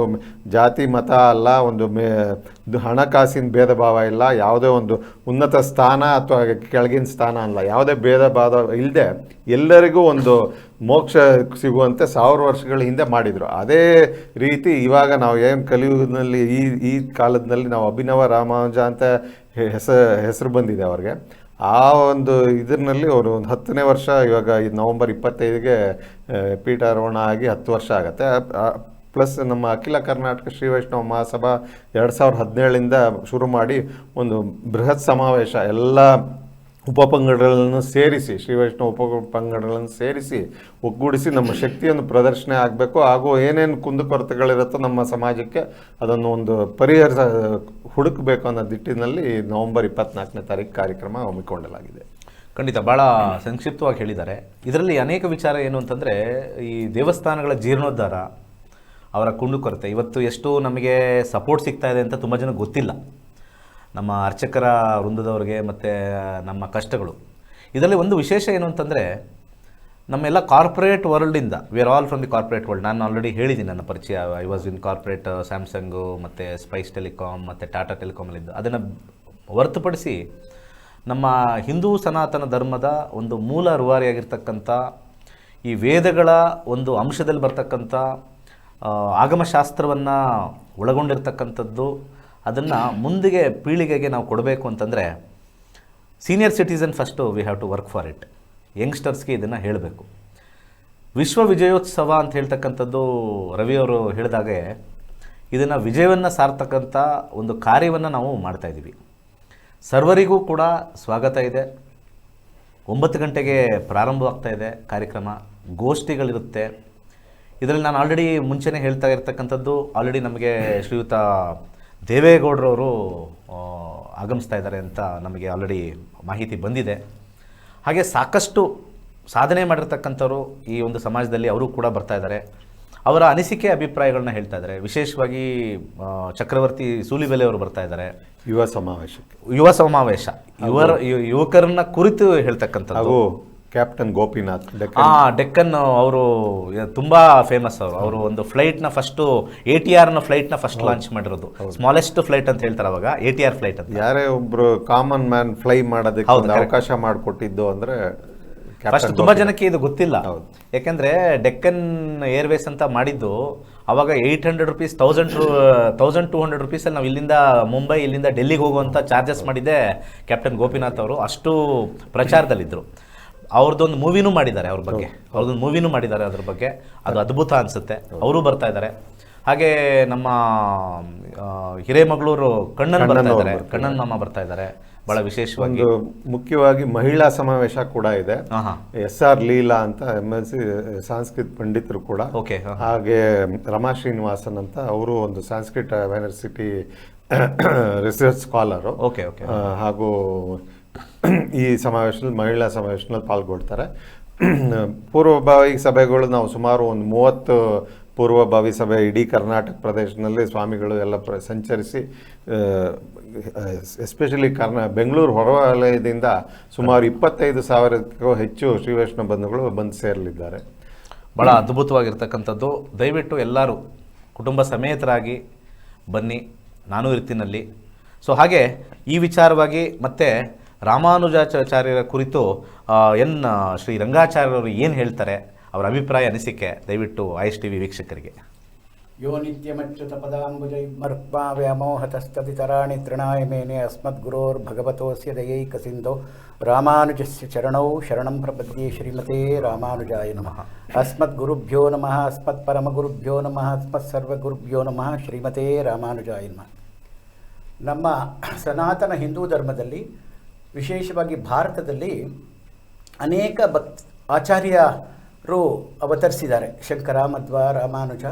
ಜಾತಿ ಮತ ಅಲ್ಲ ಒಂದು ಮೇ ಹಣಕಾಸಿನ ಭೇದ ಭಾವ ಇಲ್ಲ ಯಾವುದೇ ಒಂದು ಉನ್ನತ ಸ್ಥಾನ ಅಥವಾ ಕೆಳಗಿನ ಸ್ಥಾನ ಅಲ್ಲ ಯಾವುದೇ ಭೇದ ಭಾವ ಇಲ್ಲದೆ ಎಲ್ಲರಿಗೂ ಒಂದು ಮೋಕ್ಷ ಸಿಗುವಂತೆ ಸಾವಿರ ವರ್ಷಗಳ ಹಿಂದೆ ಮಾಡಿದರು. ಅದೇ ರೀತಿ ಇವಾಗ ನಾವು ಏನು ಕಲಿಯುಗದಲ್ಲಿ ಈ ಈ ಕಾಲದಲ್ಲಿ ನಾವು ಅಭಿನವ ರಾಮಾನುಜ ಅಂತ ಹೆಸ, ಹೆಸರು ಬಂದಿದೆ ಅವ್ರಿಗೆ. ಆ ಒಂದು ಇದರಲ್ಲಿ ಅವರು ಒಂದು ಹತ್ತನೇ ವರ್ಷ, ಇವಾಗ ಈ ನವಂಬರ್ ಇಪ್ಪತ್ತೈದಿಗೆ ಪೀಠಾರೋಹಣ ಆಗಿ ಹತ್ತು ವರ್ಷ ಆಗುತ್ತೆ. ಪ್ಲಸ್ ನಮ್ಮ ಅಖಿಲ ಕರ್ನಾಟಕ ಶ್ರೀ ವೈಷ್ಣವ ಮಹಾಸಭಾ ಎರಡು ಸಾವಿರದ ಹದಿನೇಳರಿಂದ ಶುರು ಮಾಡಿ ಒಂದು ಬೃಹತ್ ಸಮಾವೇಶ, ಎಲ್ಲ ಉಪಪಂಗಡಗಳನ್ನು ಸೇರಿಸಿ, ಶ್ರೀ ವೈಷ್ಣವ ಉಪಪಂಗಡಗಳನ್ನು ಸೇರಿಸಿ ಒಗ್ಗೂಡಿಸಿ ನಮ್ಮ ಶಕ್ತಿಯನ್ನು ಪ್ರದರ್ಶನ ಆಗಬೇಕು. ಹಾಗೂ ಏನೇನು ಕುಂದುಕೊರತೆಗಳಿರುತ್ತೋ ನಮ್ಮ ಸಮಾಜಕ್ಕೆ ಅದನ್ನು ಒಂದು ಪರಿಹರಿಸ, ಹುಡುಕಬೇಕು ಅನ್ನೋ ದಿಟ್ಟಿನಲ್ಲಿ ನವೆಂಬರ್ ಇಪ್ಪತ್ನಾಲ್ಕನೇ ತಾರೀಕು ಕಾರ್ಯಕ್ರಮ ಹಮ್ಮಿಕೊಳ್ಳಲಾಗಿದೆ. ಖಂಡಿತ ಭಾಳ ಸಂಕ್ಷಿಪ್ತವಾಗಿ ಹೇಳಿದ್ದಾರೆ. ಇದರಲ್ಲಿ ಅನೇಕ ವಿಚಾರ ಏನು ಅಂತಂದರೆ, ಈ ದೇವಸ್ಥಾನಗಳ ಜೀರ್ಣೋದ್ಧಾರ, ಅವರ ಕುಂದುಕೊರತೆ. ಇವತ್ತು ಎಷ್ಟು ನಮಗೆ ಸಪೋರ್ಟ್ ಸಿಗ್ತಾ ಇದೆ ಅಂತ ತುಂಬ ಜನ ಗೊತ್ತಿಲ್ಲ. ನಮ್ಮ ಅರ್ಚಕರ ವೃಂದದವ್ರಿಗೆ ಮತ್ತು ನಮ್ಮ ಕಷ್ಟಗಳು. ಇದರಲ್ಲಿ ಒಂದು ವಿಶೇಷ ಏನು ಅಂತಂದರೆ, ನಮ್ಮೆಲ್ಲ corporate ವರ್ಲ್ಡಿಂದ we are all from the corporate world ನಾನು ಆಲ್ರೆಡಿ ಹೇಳಿದ್ದೀನಿ ನನ್ನ ಪರಿಚಯ. I was in corporate Samsung ಮತ್ತು ಸ್ಪೈಸ್ ಟೆಲಿಕಾಮ್ ಮತ್ತು ಟಾಟಾ ಟೆಲಿಕಾಮಲ್ಲಿದ್ದು ಅದನ್ನು ಹೊರತುಪಡಿಸಿ, ನಮ್ಮ ಹಿಂದೂ ಸನಾತನ ಧರ್ಮದ ಒಂದು ಮೂಲ ರೂವಾರಿಯಾಗಿರ್ತಕ್ಕಂಥ, ಈ ವೇದಗಳ ಒಂದು ಅಂಶದಲ್ಲಿ ಬರ್ತಕ್ಕಂಥ ಆಗಮಶಾಸ್ತ್ರವನ್ನು ಒಳಗೊಂಡಿರ್ತಕ್ಕಂಥದ್ದು ಅದನ್ನು ಮುಂದಿಗೆ ಪೀಳಿಗೆಗೆ ನಾವು ಕೊಡಬೇಕು ಅಂತಂದರೆ senior citizen first we have to work for it ಯಂಗ್ಸ್ಟರ್ಸ್ಗೆ ಇದನ್ನು ಹೇಳಬೇಕು. ವಿಶ್ವ ವಿಜಯೋತ್ಸವ ಅಂತ ಹೇಳ್ತಕ್ಕಂಥದ್ದು ರವಿಯವರು ಹೇಳಿದಾಗೆ ಇದನ್ನು ವಿಜಯವನ್ನು ಸಾರ್ತಕ್ಕಂಥ ಒಂದು ಕಾರ್ಯವನ್ನು ನಾವು ಮಾಡ್ತಾಯಿದ್ದೀವಿ ಸರ್ವರಿಗೂ ಕೂಡ ಸ್ವಾಗತ ಇದೆ. ಒಂಬತ್ತು ಗಂಟೆಗೆ ಪ್ರಾರಂಭವಾಗ್ತಾ ಇದೆ ಕಾರ್ಯಕ್ರಮ, ಗೋಷ್ಠಿಗಳಿರುತ್ತೆ. ಇದರಲ್ಲಿ ನಾನು ಆಲ್ರೆಡಿ ಮುಂಚೆನೇ ಹೇಳ್ತಾ ಇರ್ತಕ್ಕಂಥದ್ದು ಆಲ್ರೆಡಿ ನಮಗೆ ಶ್ರೀಯುತ ದೇವೇಗೌಡರವರು ಆಗಮಿಸ್ತಾ ಇದ್ದಾರೆ ಅಂತ ನಮಗೆ ಆಲ್ರೆಡಿ ಮಾಹಿತಿ ಬಂದಿದೆ. ಹಾಗೆ ಸಾಕಷ್ಟು ಸಾಧನೆ ಮಾಡಿರ್ತಕ್ಕಂಥವರು ಈ ಒಂದು ಸಮಾಜದಲ್ಲಿ ಅವರು ಕೂಡ ಬರ್ತಾ ಇದ್ದಾರೆ. ಅವರ ಅನಿಸಿಕೆ ಅಭಿಪ್ರಾಯಗಳನ್ನ ಹೇಳ್ತಾ ಇದ್ದಾರೆ. ವಿಶೇಷವಾಗಿ ಚಕ್ರವರ್ತಿ ಸೂಲಿಬೆಲೆ ಅವರು ಬರ್ತಾ ಇದ್ದಾರೆ. ಯುವ ಸಮಾವೇಶ ಯುವ ಸಮಾವೇಶ. ಯುವರ ಯುವಕರನ್ನ ಕುರಿತು ಹೇಳ್ತಕ್ಕಂಥದ್ದು. ಕ್ಯಾಪ್ಟನ್ ಗೋಪಿನಾಥ್ ಡೆಕ್ಕನ್ ಆ ಡೆಕ್ಕನ್ ಅವರು ತುಂಬಾ ಫೇಮಸ್ ಅವರು. ಅವರು ಒಂದು ಫ್ಲೈಟ್ನ ಫಸ್ಟ್ ಎ ಟಿ ಆರ್ನ ನ ಫ್ಲೈಟ್ನ ಫಸ್ಟ್ ಲಾಂಚ್ ಮಾಡಿರೋದು. ಸ್ಮಾಲೆಸ್ಟ್ ಫ್ಲೈಟ್ ಅಂತ ಹೇಳ್ತಾರೆ ಅವಾಗ ಎ ಟಿ ಆರ್ ಫ್ಲೈಟ್ ಅಂತ. ಯಾರೇ ಒಬ್ರು ಕಾಮನ್ ಮ್ಯಾನ್ ಫ್ಲೈ ಮಾಡೋದಕ್ಕೆ. ಅವಕಾಶ ಮಾಡಿಕೊಟ್ಟಿದ್ದು ಅಂದ್ರೆ ಫಸ್ಟ್ ತುಂಬಾ ಜನಕ್ಕೆ ಇದು ಗೊತ್ತಿಲ್ಲ. ಯಾಕಂದ್ರೆ ಡೆಕ್ಕನ್ ಏರ್ವೇಸ್ ಅಂತ ಮಾಡಿದ್ದು ಅವಾಗ eight hundred rupees thousand thousand two hundred ರುಪೀಸಲ್ಲಿ ನಾವು ಇಲ್ಲಿಂದ ಮುಂಬೈ ಇಲ್ಲಿಂದ ಡೆಲ್ಲಿಗೆ ಹೋಗುವಂಥ ಚಾರ್ಜಸ್ ಮಾಡಿದ್ದೆ ಕ್ಯಾಪ್ಟನ್ ಗೋಪಿನಾಥ್ ಅವರು. ಅಷ್ಟು ಪ್ರಚಾರದಲ್ಲಿದ್ದರು ಅವ್ರದ್ದೊಂದು ಮೂವಿನೂ ಮಾಡಿದ್ದಾರೆ ಅವ್ರ ಬಗ್ಗೆ. ಅವ್ರದ್ದೊಂದು ಮೂವಿನೂ ಮಾಡಿದ್ದಾರೆ ಅದ್ರ ಬಗ್ಗೆ. ಅದು ಅದ್ಭುತ ಅನಿಸುತ್ತೆ. ಅವರು ಬರ್ತಾ ಇದ್ದಾರೆ. ಹಾಗೆ ನಮ್ಮ ಹಿರೇಮಗಳೂರು ಕಣ್ಣನ್ ಬರ್ತಾ ಇದ್ದಾರೆ. ಕಣ್ಣನ್ ಮಾಮ ಬರ್ತಾ ಇದ್ದಾರೆ. ಬಹಳ ವಿಶೇಷವಾಗಿ. ಮುಖ್ಯವಾಗಿ ಮಹಿಳಾ ಸಮಾವೇಶ ಕೂಡ ಇದೆ. ಎಸ್ ಆರ್ ಲೀಲಾ ಅಂತ ಎಂ ಎಲ್ ಸಿ ಸಾಂಸ್ಕೃತ್ ಪಂಡಿತರು ಕೂಡ. ಓಕೆ ಹಾಗೆ ರಮಾ ಶ್ರೀನಿವಾಸನ್ ಅಂತ ಅವರು ಒಂದು Sanskrit university research scholar. Okay okay. ಹಾಗೂ ಈ ಸಮಾವೇಶದಲ್ಲಿ, ಮಹಿಳಾ ಸಮಾವೇಶದಲ್ಲಿ ಪಾಲ್ಗೊಳ್ತಾರೆ. ಪೂರ್ವಭಾವಿ ಸಭೆಗಳು ನಾವು ಸುಮಾರು ಒಂದು ಮೂವತ್ತು ಪೂರ್ವಭಾವಿ ಸಭೆ ಇಡೀ ಕರ್ನಾಟಕ ಪ್ರದೇಶದಲ್ಲಿ ಸ್ವಾಮಿಗಳು ಎಲ್ಲ ಪ್ರ, ಸಂಚರಿಸಿ ಎಸ್ಪೆಷಲಿ ಕರ್ನಾ, ಬೆಂಗಳೂರು ಹೊರವಲಯದಿಂದ ಸುಮಾರು ಇಪ್ಪತ್ತೈದು ಸಾವಿರಕ್ಕೂ ಹೆಚ್ಚು ಶ್ರೀ ವೈಷ್ಣವ ಬಂಧುಗಳು ಬಂದು ಸೇರಲಿದ್ದಾರೆ. ಭಾಳ ಅದ್ಭುತವಾಗಿರ್ತಕ್ಕಂಥದ್ದು. ದಯವಿಟ್ಟು ಎಲ್ಲರೂ ಕುಟುಂಬ ಸಮೇತರಾಗಿ ಬನ್ನಿ. ನಾನು ಇರ್ತೀನಲ್ಲಿ. ಸೊ ಹಾಗೆ ಈ ವಿಚಾರವಾಗಿ ಮತ್ತೆ ರಾಮಾನುಜಾಚಾರ್ಯರ ಕುರಿತು ಎನ್ ಶ್ರೀ ರಂಗಾಚಾರ್ಯರವರು ಏನು ಹೇಳ್ತಾರೆ? ಅವರ ಅಭಿಪ್ರಾಯ ಅನಿಸಿಕೆ, ದಯವಿಟ್ಟು ಐಸ್ ಟಿ ವಿ ವೀಕ್ಷಕರಿಗೆ. ಯೋ ನಿತ್ಯಮಚ್ಯುತ ಪದಾಂಬುಜೈರ್ಮರ್ಪಾ ವ್ಯಾಮೋಹತಸ್ತದಿತರಾಣಿ ತೃಣಾಯ ಮೇನೆ ಅಸ್ಮದ್ಗುರೋರ್ಭಗವತೋಸ್ಯ ದಯೈಕ ಸಿಂಧೋ ರಾಮಾನುಜಸ್ಯ ಚರಣೌ ಶರಣಂ ಪ್ರಪದ್ಯೆ ಶ್ರೀಮತೇ ರಾಮಾನುಜಾಯ ನಮಃ. ಅಸ್ಮದ್ಗುರುಭ್ಯೋ ನಮಃ ಅಸ್ಮತ್ಪರಮಗುರುಭ್ಯೋ ನಮಃ ಅಸ್ಮತ್ಸರ್ವಗುರುಭ್ಯೋ ನಮಃ, ಶ್ರೀಮತೇ ರಾಮಾನುಜಾಯ ನಮಃ. ನಮ್ಮ ಸನಾತನ ಹಿಂದೂ ಧರ್ಮದಲ್ಲಿ ವಿಶೇಷವಾಗಿ ಭಾರತದಲ್ಲಿ ಅನೇಕ ಭಕ್ತ ಆಚಾರ್ಯರು ಅವತರಿಸಿದ್ದಾರೆ. ಶಂಕರ, ಮಧ್ವ, ರಾಮಾನುಜ,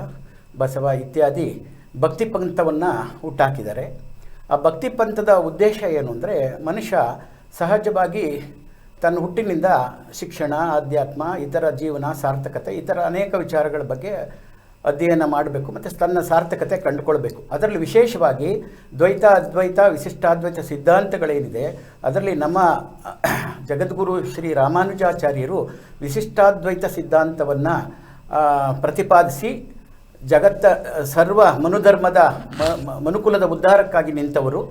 ಬಸವ ಇತ್ಯಾದಿ ಭಕ್ತಿ ಪಂಥವನ್ನು ಹುಟ್ಟಾಕಿದ್ದಾರೆ. ಆ ಭಕ್ತಿ ಪಂಥದ ಉದ್ದೇಶ ಏನು ಅಂದರೆ ಮನುಷ್ಯ ಸಹಜವಾಗಿ ತನ್ನ ಹುಟ್ಟಿನಿಂದ ಶಿಕ್ಷಣ, ಆಧ್ಯಾತ್ಮ, ಇತರ ಜೀವನ, ಸಾರ್ಥಕತೆ, ಇತರ ಅನೇಕ ವಿಚಾರಗಳ ಬಗ್ಗೆ ಅಧ್ಯಯನ ಮಾಡಬೇಕು ಮತ್ತು ತನ್ನ ಸಾರ್ಥಕತೆ ಕಂಡುಕೊಳ್ಬೇಕು. ಅದರಲ್ಲಿ ವಿಶೇಷವಾಗಿ ದ್ವೈತ ಅದ್ವೈತ ವಿಶಿಷ್ಟಾದ್ವೈತ ಸಿದ್ಧಾಂತಗಳೇನಿದೆ, ಅದರಲ್ಲಿ ನಮ್ಮ ಜಗದ್ಗುರು ಶ್ರೀ ರಾಮಾನುಜಾಚಾರ್ಯರು ವಿಶಿಷ್ಟಾದ್ವೈತ ಸಿದ್ಧಾಂತವನ್ನು ಪ್ರತಿಪಾದಿಸಿ ಜಗತ್ತ, ಸರ್ವ ಮನುಧರ್ಮದ ಮನುಕುಲದ ಉದ್ಧಾರಕ್ಕಾಗಿ ನಿಂತವರು.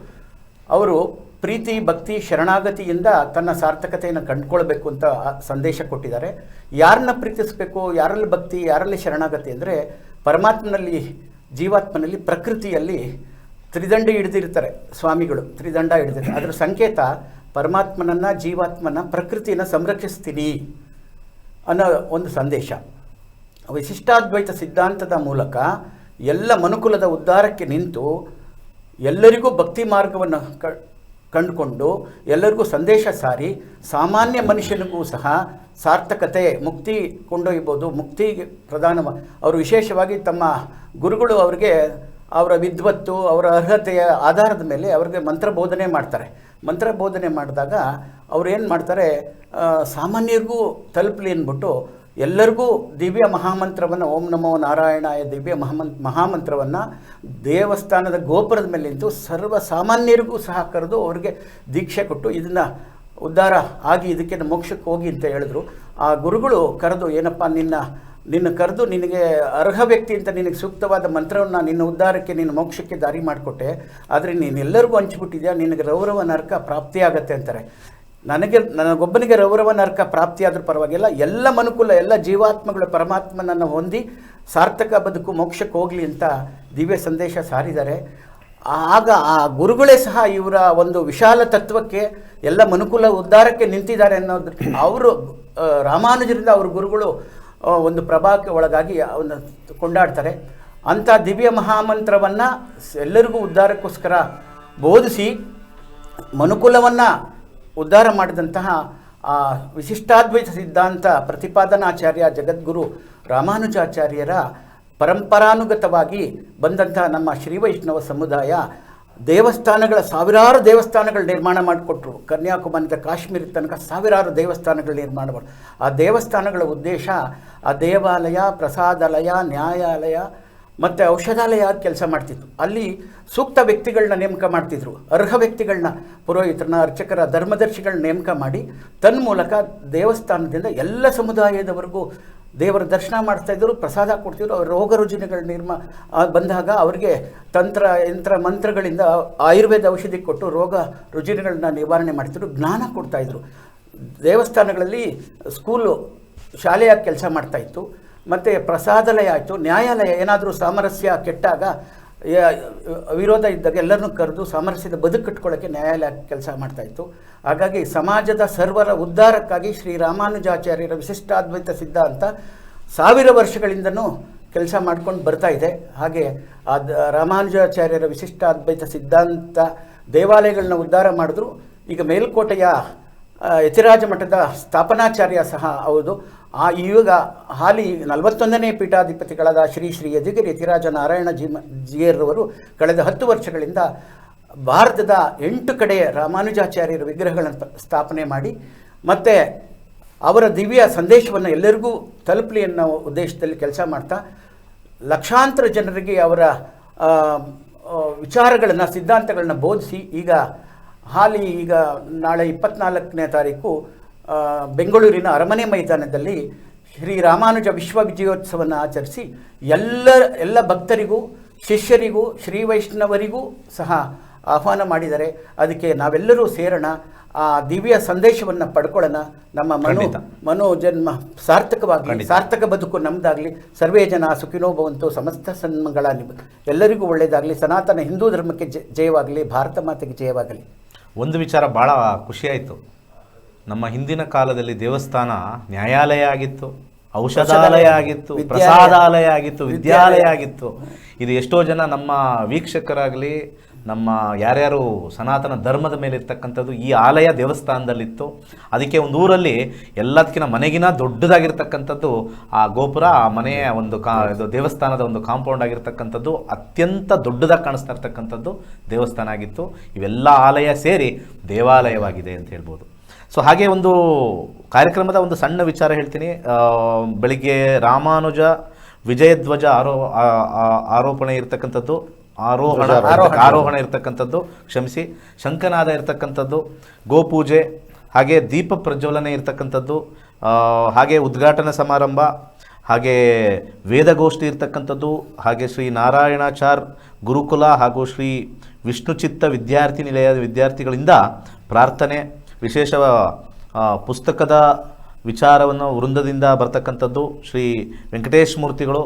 ಅವರು ಪ್ರೀತಿ, ಭಕ್ತಿ, ಶರಣಾಗತಿಯಿಂದ ತನ್ನ ಸಾರ್ಥಕತೆಯನ್ನು ಕಂಡುಕೊಳ್ಬೇಕು ಅಂತ ಸಂದೇಶ ಕೊಟ್ಟಿದ್ದಾರೆ. ಯಾರನ್ನ ಪ್ರೀತಿಸಬೇಕು, ಯಾರಲ್ಲಿ ಭಕ್ತಿ, ಯಾರಲ್ಲಿ ಶರಣಾಗತಿ ಅಂದರೆ ಪರಮಾತ್ಮನಲ್ಲಿ, ಜೀವಾತ್ಮನಲ್ಲಿ, ಪ್ರಕೃತಿಯಲ್ಲಿ ತ್ರಿದಂಡ ಹಿಡಿದಿರ್ತಾರೆ ಸ್ವಾಮಿಗಳು, ತ್ರಿದಂಡ ಹಿಡಿದಿರ್ತಾರೆ ಅದರ ಸಂಕೇತ, ಪರಮಾತ್ಮನನ್ನು, ಜೀವಾತ್ಮನ ಪ್ರಕೃತಿಯನ್ನು ಸಂರಕ್ಷಿಸ್ತೀನಿ ಅನ್ನೋ ಒಂದು ಸಂದೇಶ. ವಿಶಿಷ್ಟಾದ್ವೈತ ಸಿದ್ಧಾಂತದ ಮೂಲಕ ಎಲ್ಲ ಮನುಕುಲದ ಉದ್ಧಾರಕ್ಕೆ ನಿಂತು ಎಲ್ಲರಿಗೂ ಭಕ್ತಿ ಮಾರ್ಗವನ್ನು ಕಂಡುಕೊಂಡು ಎಲ್ಲರಿಗೂ ಸಂದೇಶ ಸಾರಿ, ಸಾಮಾನ್ಯ ಮನುಷ್ಯನಿಗೂ ಸಹ ಸಾರ್ಥಕತೆ, ಮುಕ್ತಿ ಕೊಂಡೊಯ್ಬೋದು. ಮುಕ್ತಿಗೆ ಪ್ರಧಾನ ಅವರು ವಿಶೇಷವಾಗಿ ತಮ್ಮ ಗುರುಗಳು ಅವರಿಗೆ ಅವರ ವಿದ್ವತ್ತು, ಅವರ ಅರ್ಹತೆಯ ಆಧಾರದ ಮೇಲೆ ಅವರಿಗೆ ಮಂತ್ರ ಬೋಧನೆ ಮಾಡ್ತಾರೆ. ಮಂತ್ರ ಬೋಧನೆ ಮಾಡಿದಾಗ ಅವ್ರು ಏನು ಮಾಡ್ತಾರೆ ಸಾಮಾನ್ಯರಿಗೂ ತಲುಪಲಿ ಅಂದ್ಬಿಟ್ಟು ಎಲ್ಲರಿಗೂ ದಿವ್ಯ ಮಹಾಮಂತ್ರವನ್ನು, ಓಂ ನಮೋ ನಾರಾಯಣಾಯ ದಿವ್ಯ ಮಹಾಮಂ, ಮಹಾಮಂತ್ರವನ್ನು ದೇವಸ್ಥಾನದ ಗೋಪುರದ ಮೇಲೆ ನಿಂತು ಸರ್ವ ಸಾಮಾನ್ಯರಿಗೂ ಸಹ ಕರೆದು ಅವರಿಗೆ ದೀಕ್ಷೆ ಕೊಟ್ಟು ಇದನ್ನು ಉದ್ಧಾರ ಆಗಿ ಇದಕ್ಕೆ ಮೋಕ್ಷಕ್ಕೆ ಹೋಗಿ ಅಂತ ಹೇಳಿದ್ರು. ಆ ಗುರುಗಳು ಕರೆದು, ಏನಪ್ಪ ನಿನ್ನ ನಿನ್ನ ಕರೆದು ನಿನಗೆ ಅರ್ಹ ವ್ಯಕ್ತಿ ಅಂತ ನಿನಗೆ ಸೂಕ್ತವಾದ ಮಂತ್ರವನ್ನು ನಿನ್ನ ಉದ್ಧಾರಕ್ಕೆ, ನಿನ್ನ ಮೋಕ್ಷಕ್ಕೆ ದಾರಿ ಮಾಡಿಕೊಟ್ಟೆ. ಆದರೆ ನೀನೆಲ್ಲರಿಗೂ ಹಂಚ್ಬಿಟ್ಟಿದ್ಯಾ? ನಿನಗೆ ರೌರವ ನರಕ ಪ್ರಾಪ್ತಿಯಾಗತ್ತೆ ಅಂತಾರೆ. ನನಗೆ, ನನಗೊಬ್ಬನಿಗೆ ರೌರವ ನರಕ ಪ್ರಾಪ್ತಿಯಾದರೂ ಪರವಾಗಿಲ್ಲ. ಎಲ್ಲ ಮನುಕುಲ, ಎಲ್ಲ ಜೀವಾತ್ಮಗಳು ಪರಮಾತ್ಮನನ್ನು ಹೊಂದಿ ಸಾರ್ಥಕ ಬದುಕು, ಮೋಕ್ಷಕ್ಕೆ ಹೋಗಲಿ ಅಂತ ದಿವ್ಯ ಸಂದೇಶ ಸಾರಿದ್ದಾರೆ. ಆಗ ಆ ಗುರುಗಳೇ ಸಹ ಇವರ ಒಂದು ವಿಶಾಲ ತತ್ವಕ್ಕೆ, ಎಲ್ಲ ಮನುಕುಲ ಉದ್ಧಾರಕ್ಕೆ ನಿಂತಿದ್ದಾರೆ ಅನ್ನೋದು, ಅವರು ರಾಮಾನುಜರಿಂದ ಅವ್ರ ಗುರುಗಳು ಒಂದು ಪ್ರಭಾವಕ್ಕೆ ಒಳಗಾಗಿ ಅವನ್ನ ಕೊಂಡಾಡ್ತಾರೆ. ಅಂಥ ದಿವ್ಯ ಮಹಾಮಂತ್ರವನ್ನು ಎಲ್ಲರಿಗೂ ಉದ್ಧಾರಕ್ಕೋಸ್ಕರ ಬೋಧಿಸಿ ಮನುಕುಲವನ್ನು ಉದ್ಧಾರ ಮಾಡಿದಂತಹ ಆ ವಿಶಿಷ್ಟಾದ್ವೈತ ಸಿದ್ಧಾಂತ ಪ್ರತಿಪಾದನಾಚಾರ್ಯ ಜಗದ್ಗುರು ರಾಮಾನುಜಾಚಾರ್ಯರ ಪರಂಪರಾನುಗತವಾಗಿ ಬಂದಂತಹ ನಮ್ಮ ಶ್ರೀ ವೈಷ್ಣವ ಸಮುದಾಯ ದೇವಸ್ಥಾನಗಳ ಸಾವಿರಾರು ದೇವಸ್ಥಾನಗಳು ನಿರ್ಮಾಣ ಮಾಡಿಕೊಟ್ರು. ಕನ್ಯಾಕುಮಾರಿಯಿಂದ ಕಾಶ್ಮೀರ ತನಕ ಸಾವಿರಾರು ದೇವಸ್ಥಾನಗಳು ನಿರ್ಮಾಣ ಮಾಡಿ ಆ ದೇವಸ್ಥಾನಗಳ ಉದ್ದೇಶ ಆ ದೇವಾಲಯ, ಪ್ರಸಾದಾಲಯ, ನ್ಯಾಯಾಲಯ ಮತ್ತು ಔಷಧಾಲಯ ಕೆಲಸ ಮಾಡ್ತಿತ್ತು ಅಲ್ಲಿ ಸೂಕ್ತ ವ್ಯಕ್ತಿಗಳನ್ನ ನೇಮಕ ಮಾಡ್ತಿದ್ರು. ಅರ್ಹ ವ್ಯಕ್ತಿಗಳನ್ನ ಪುರೋಹಿತರನ್ನ, ಅರ್ಚಕರ ಧರ್ಮದರ್ಶಿಗಳನ್ನ ನೇಮಕ ಮಾಡಿ ತನ್ಮೂಲಕ ದೇವಸ್ಥಾನದಿಂದ ಎಲ್ಲ ಸಮುದಾಯದವರೆಗೂ ದೇವರ ದರ್ಶನ ಮಾಡ್ತಾ ಇದ್ರು, ಪ್ರಸಾದ ಕೊಡ್ತಿದ್ರು, ಅವ್ರ ರೋಗ ರುಜಿನಗಳ ನಿರ್ಮ ಬಂದಾಗ ಅವರಿಗೆ ತಂತ್ರ, ಯಂತ್ರ, ಮಂತ್ರಗಳಿಂದ ಆಯುರ್ವೇದ ಔಷಧಿ ಕೊಟ್ಟು ರೋಗ ರುಜಿನಗಳನ್ನ ನಿವಾರಣೆ ಮಾಡ್ತಿದ್ರು, ಜ್ಞಾನ ಕೊಡ್ತಾಯಿದ್ರು ದೇವಸ್ಥಾನಗಳಲ್ಲಿ ಸ್ಕೂಲು ಶಾಲೆಯಾಗಿ ಕೆಲಸ ಮಾಡ್ತಾಯಿತ್ತು ಮತ್ತು ಪ್ರಸಾದಾಲಯ ಆಯಿತು, ನ್ಯಾಯಾಲಯ ಏನಾದರೂ ಸಾಮರಸ್ಯ ಕೆಟ್ಟಾಗ ವಿರೋಧ ಇದ್ದಾಗ ಎಲ್ಲರನ್ನೂ ಕರೆದು ಸಾಮರಸ್ಯದ ಬದುಕು ಕಟ್ಕೊಳ್ಳೋಕ್ಕೆ ನ್ಯಾಯಾಲಯ ಕೆಲಸ ಮಾಡ್ತಾಯಿತ್ತು ಹಾಗಾಗಿ ಸಮಾಜದ ಸರ್ವರ ಉದ್ಧಾರಕ್ಕಾಗಿ ಶ್ರೀ ರಾಮಾನುಜಾಚಾರ್ಯರ ವಿಶಿಷ್ಟಾದ್ವೈತ ಸಿದ್ಧಾಂತ ಸಾವಿರ ವರ್ಷಗಳಿಂದನೂ ಕೆಲಸ ಮಾಡ್ಕೊಂಡು ಬರ್ತಾ ಇದೆ. ಹಾಗೆ ಆ ರಾಮಾನುಜಾಚಾರ್ಯರ ವಿಶಿಷ್ಟಾದ್ವೈತ ಸಿದ್ಧಾಂತ ದೇವಾಲಯಗಳನ್ನ ಉದ್ಧಾರ ಮಾಡಿದ್ರು. ಈಗ ಮೇಲ್ಕೋಟೆಯ ಯತಿರಾಜ ಮಠದ ಸ್ಥಾಪನಾಚಾರ್ಯ ಸಹ ಹೌದು. ಆ ಯುಗ ಹಾಲಿ ನಲವತ್ತೊಂದನೇ ಪೀಠಾಧಿಪತಿಗಳಾದ ಶ್ರೀ ಶ್ರೀ ಯದುಗಿರಿ ಯತಿರಾಜ ನಾರಾಯಣ ಜಿ ಜಿಯರ್ರವರು ಕಳೆದ ಹತ್ತು ವರ್ಷಗಳಿಂದ ಭಾರತದ ಎಂಟು ಕಡೆ ರಾಮಾನುಜಾಚಾರ್ಯರ ವಿಗ್ರಹಗಳನ್ನು ಸ್ಥಾಪನೆ ಮಾಡಿ ಮತ್ತು ಅವರ ದಿವ್ಯ ಸಂದೇಶವನ್ನು ಎಲ್ಲರಿಗೂ ತಲುಪಲಿ ಅನ್ನೋ ಉದ್ದೇಶದಲ್ಲಿ ಕೆಲಸ ಮಾಡ್ತಾ ಲಕ್ಷಾಂತರ ಜನರಿಗೆ ಅವರ ವಿಚಾರಗಳನ್ನು, ಸಿದ್ಧಾಂತಗಳನ್ನು ಬೋಧಿಸಿ ಈಗ ಹಾಲಿ ಈಗ ನಾಳೆ ಇಪ್ಪತ್ನಾಲ್ಕನೇ ತಾರೀಕು ಬೆಂಗಳೂರಿನ ಅರಮನೆ ಮೈದಾನದಲ್ಲಿ ಶ್ರೀ ರಾಮಾನುಜ ವಿಶ್ವ ವಿಜಯೋತ್ಸವವನ್ನು ಆಚರಿಸಿ ಎಲ್ಲ ಎಲ್ಲ ಭಕ್ತರಿಗೂ ಶಿಷ್ಯರಿಗೂ ಶ್ರೀ ವೈಷ್ಣವರಿಗೂ ಸಹ ಆಹ್ವಾನ ಮಾಡಿದರೆ ಅದಕ್ಕೆ ನಾವೆಲ್ಲರೂ ಸೇರೋಣ. ಆ ದಿವ್ಯ ಸಂದೇಶವನ್ನು ಪಡ್ಕೊಳ್ಳೋಣ. ನಮ್ಮ ಮನು ಮನೋಜನ್ಮ ಖಂಡಿತ. ಸಾರ್ಥಕ ಬದುಕು ನಮ್ಮದಾಗಲಿ ಸರ್ವೇ ಜನ ಸುಖಿನೋ ಭವಂತು ಸಮಸ್ತ ಸನ್ಮಂಗಳ ಎಲ್ಲರಿಗೂ ಒಳ್ಳೆಯದಾಗಲಿ ಸನಾತನ ಹಿಂದೂ ಧರ್ಮಕ್ಕೆ ಜಯವಾಗಲಿ. ಭಾರತ ಮಾತೆಗೆ ಜಯವಾಗಲಿ. ಒಂದು ವಿಚಾರ ಭಾಳ ಖುಷಿಯಾಯಿತು ನಮ್ಮ ಹಿಂದಿನ ಕಾಲದಲ್ಲಿ ದೇವಸ್ಥಾನ ನ್ಯಾಯಾಲಯ ಆಗಿತ್ತು ಔಷಧಾಲಯ ಆಗಿತ್ತು ಪ್ರಸಾದಾಲಯ ಆಗಿತ್ತು ವಿದ್ಯಾಲಯ. ಆಗಿತ್ತು. ಇದು ಎಷ್ಟೋ ಜನ ನಮ್ಮ ವೀಕ್ಷಕರಾಗಲಿ ನಮ್ಮ ಯಾರ್ಯಾರು ಸನಾತನ ಧರ್ಮದ ಮೇಲೆ ಇರ್ತಕ್ಕಂಥದ್ದು ಈ ಆಲಯ ದೇವಸ್ಥಾನದಲ್ಲಿತ್ತು. ಅದಕ್ಕೆ ಒಂದು ಊರಲ್ಲಿ ಎಲ್ಲದಕ್ಕಿಂತ ಮನೆಗಿನ ದೊಡ್ಡದಾಗಿರ್ತಕ್ಕಂಥದ್ದು ಆ ಗೋಪುರ ಆ ಮನೆಯ ಒಂದು ಕಾ ಇದು ದೇವಸ್ಥಾನದ ಒಂದು ಕಾಂಪೌಂಡ್ ಆಗಿರ್ತಕ್ಕಂಥದ್ದು ಅತ್ಯಂತ ದೊಡ್ಡದಾಗಿ ಕಾಣಿಸ್ತಾ ಇರ್ತಕ್ಕಂಥದ್ದು ದೇವಸ್ಥಾನ ಆಗಿತ್ತು. ಇವೆಲ್ಲ ಆಲಯ ಸೇರಿ ದೇವಾಲಯವಾಗಿದೆ ಅಂತ ಹೇಳ್ಬೋದು. ಸೊ ಹಾಗೆ ಒಂದು ಕಾರ್ಯಕ್ರಮದ ಒಂದು ಸಣ್ಣ ವಿಚಾರ ಹೇಳ್ತೀನಿ. ಬೆಳಿಗ್ಗೆ ರಾಮಾನುಜ ವಿಜಯಧ್ವಜ ಆರೋ ಆರೋಪಣೆ ಇರತಕ್ಕಂಥದ್ದು. ಆರೋಹಣ ಆರೋಹಣ. ಇರತಕ್ಕಂಥದ್ದು. ಇರ್ತಕ್ಕಂಥದ್ದು ಕ್ಷಮಿಸಿ. ಶಂಕನಾದ ಇರತಕ್ಕಂಥದ್ದು. ಗೋಪೂಜೆ ಹಾಗೆ ದೀಪ ಪ್ರಜ್ವಲನೆ ಇರತಕ್ಕಂಥದ್ದು. ಹಾಗೆ ಉದ್ಘಾಟನಾ ಸಮಾರಂಭ ಹಾಗೆ ವೇದಗೋಷ್ಠಿ ಇರ್ತಕ್ಕಂಥದ್ದು. ಹಾಗೆ ಶ್ರೀ ನಾರಾಯಣಾಚಾರ್ ಗುರುಕುಲ ಹಾಗೂ ಶ್ರೀ ವಿಷ್ಣುಚಿತ್ತ ವಿದ್ಯಾರ್ಥಿ ನಿಲಯದ ವಿದ್ಯಾರ್ಥಿಗಳಿಂದ ಪ್ರಾರ್ಥನೆ ವಿಶೇಷ ಪುಸ್ತಕದ ವಿಚಾರವನ್ನು ವೃಂದದಿಂದ ಬರ್ತಕ್ಕಂಥದ್ದು ಶ್ರೀ ವೆಂಕಟೇಶ್ ಮೂರ್ತಿಗಳು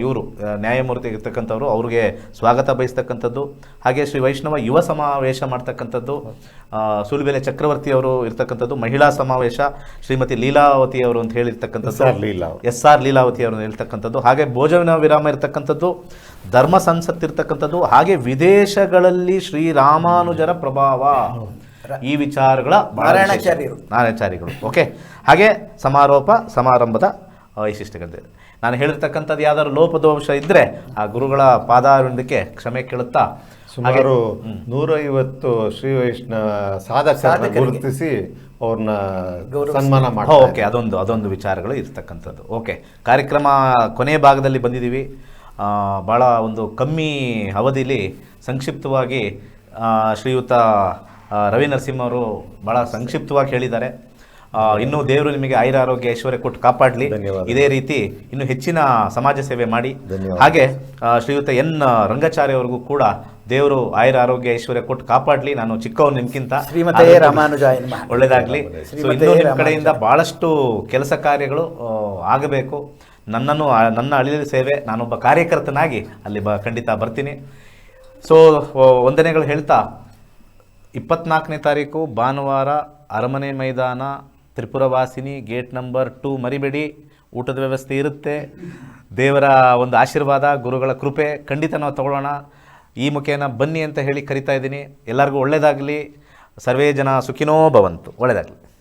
ಇವರು ನ್ಯಾಯಮೂರ್ತಿ ಇರ್ತಕ್ಕಂಥವ್ರು ಅವ್ರಿಗೆ ಸ್ವಾಗತ ಬಯಸ್ತಕ್ಕಂಥದ್ದು. ಹಾಗೆ ಶ್ರೀ ವೈಷ್ಣವ ಯುವ ಸಮಾವೇಶ ಮಾಡ್ತಕ್ಕಂಥದ್ದು ಆ, ಚಕ್ರವರ್ತಿಯವರು ಇರ್ತಕ್ಕಂಥದ್ದು ಮಹಿಳಾ ಸಮಾವೇಶ ಶ್ರೀಮತಿ ಲೀಲಾವತಿ ಅವರು ಅಂತ ಹೇಳಿರ್ತಕ್ಕಂಥದ್ದು ಲೀಲಾ ಎಸ್ ಆರ್ ಲೀಲಾವತಿ ಅವರು ಹೇಳ್ತಕ್ಕಂಥದ್ದು ಹಾಗೆ ಭೋಜನ ವಿರಾಮ ಇರ್ತಕ್ಕಂಥದ್ದು ಧರ್ಮ ಸಂಸತ್ ಇರ್ತಕ್ಕಂಥದ್ದು ಹಾಗೆ ವಿದೇಶಗಳಲ್ಲಿ ಶ್ರೀರಾಮಾನುಜರ ಪ್ರಭಾವ. ಈ ವಿಚಾರಗಳ ನಾರಾಯಣಾಚಾರ್ಯರು. ನಾರಾಯಣಾಚಾರ್ಯಗಳು. ಓಕೆ. ಹಾಗೆ ಸಮಾರೋಪ ಸಮಾರಂಭದ ವೈಶಿಷ್ಟ್ಯಗಳಿದೆ. ನಾನು ಹೇಳಿರ್ತಕ್ಕಂಥದ್ದು ಯಾವ್ದಾದ್ರು ಲೋಪದೋಷ ಇದ್ರೆ ಆ ಗುರುಗಳ ಪಾದಾರವಿಂದಕ್ಕೆ ಕ್ಷಮೆ ಕೇಳುತ್ತಾ? ಸುಮಾರು ನೂರೈವತ್ತು ಶ್ರೀ ವೈಷ್ಣವ ಸಾಧಕ. ಗುರುತಿಸಿ ಅವ್ರನ್ನ. ಸನ್ಮಾನ ಮಾಡ್ತಾರೆ ಓಕೆ. ಅದೊಂದು ಅದೊಂದು ವಿಚಾರಗಳು ಇರ್ತಕ್ಕಂಥದ್ದು. ಓಕೆ. ಕಾರ್ಯಕ್ರಮ ಕೊನೆ ಭಾಗದಲ್ಲಿ ಬಂದಿದ್ದೀವಿ. ಆ, ಭಾಳ ಒಂದು ಕಮ್ಮಿ ಅವಧಿಲಿ ಸಂಕ್ಷಿಪ್ತವಾಗಿ ಆ, ಶ್ರೀಯುತ ರವಿ ನರಸಿಂಹ ಅವರು ಭಾಳ ಸಂಕ್ಷಿಪ್ತವಾಗಿ ಹೇಳಿದ್ದಾರೆ. ಆ, ಇನ್ನೂ ದೇವರು ನಿಮಗೆ ಐರ ಆರೋಗ್ಯ ಐಶ್ವರ್ಯ ಕೊಟ್ಟು ಕಾಪಾಡಲಿ. ಇದೇ ರೀತಿ ಇನ್ನು ಹೆಚ್ಚಿನ ಸಮಾಜ ಸೇವೆ ಮಾಡಿ. ಹಾಗೆ ಶ್ರೀಯುತ ಎನ್ ರಂಗಾಚಾರ್ಯ ಅವರಿಗೂ ಕೂಡ ದೇವರು ಆಯುರ ಆರೋಗ್ಯ ಐಶ್ವರ್ಯ ಕೊಟ್ಟು ಕಾಪಾಡಲಿ. ನಾನು ಚಿಕ್ಕವ್ ನಿಮ್ಗಿಂತ ನಿಮ್ಮ ರಾಮಾನುಜ. ಕಡೆಯಿಂದ ಭಾಳಷ್ಟು ಕೆಲಸ ಕಾರ್ಯಗಳು ಆ, ಆಗಬೇಕು. ನನ್ನನ್ನು ನನ್ನ ಅಳಿದ ಸೇವೆ ನಾನೊಬ್ಬ ಕಾರ್ಯಕರ್ತನಾಗಿ ಅಲ್ಲಿ ಬ ಖಂಡಿತ ಬರ್ತೀನಿ. ಸೊ ವಂದನೆಗಳು ಹೇಳ್ತಾ ಇಪ್ಪತ್ನಾಲ್ಕನೇ ತಾರೀಕು ಭಾನುವಾರ ಅರಮನೆ ಮೈದಾನ, ತ್ರಿಪುರವಾಸಿನಿ, ಗೇಟ್ ನಂಬರ್ ಟೂ ಮರಿಬೇಡಿ. ಊಟದ ವ್ಯವಸ್ಥೆ ಇರುತ್ತೆ. ದೇವರ ಒಂದು ಆಶೀರ್ವಾದ, ಗುರುಗಳ ಕೃಪೆ, ಖಂಡಿತ ನಾವು ತಗೊಳ್ಳೋಣ. ಈ ಮುಖೇನ ಬನ್ನಿ ಅಂತ ಹೇಳಿ ಕರಿತಾ ಇದ್ದೀನಿ. ಎಲ್ಲರಿಗೂ ಒಳ್ಳೆಯದಾಗಲಿ ಸರ್ವೇ ಜನ ಸುಖಿನೋ ಭವಂತು. ಒಳ್ಳೆಯದಾಗಲಿ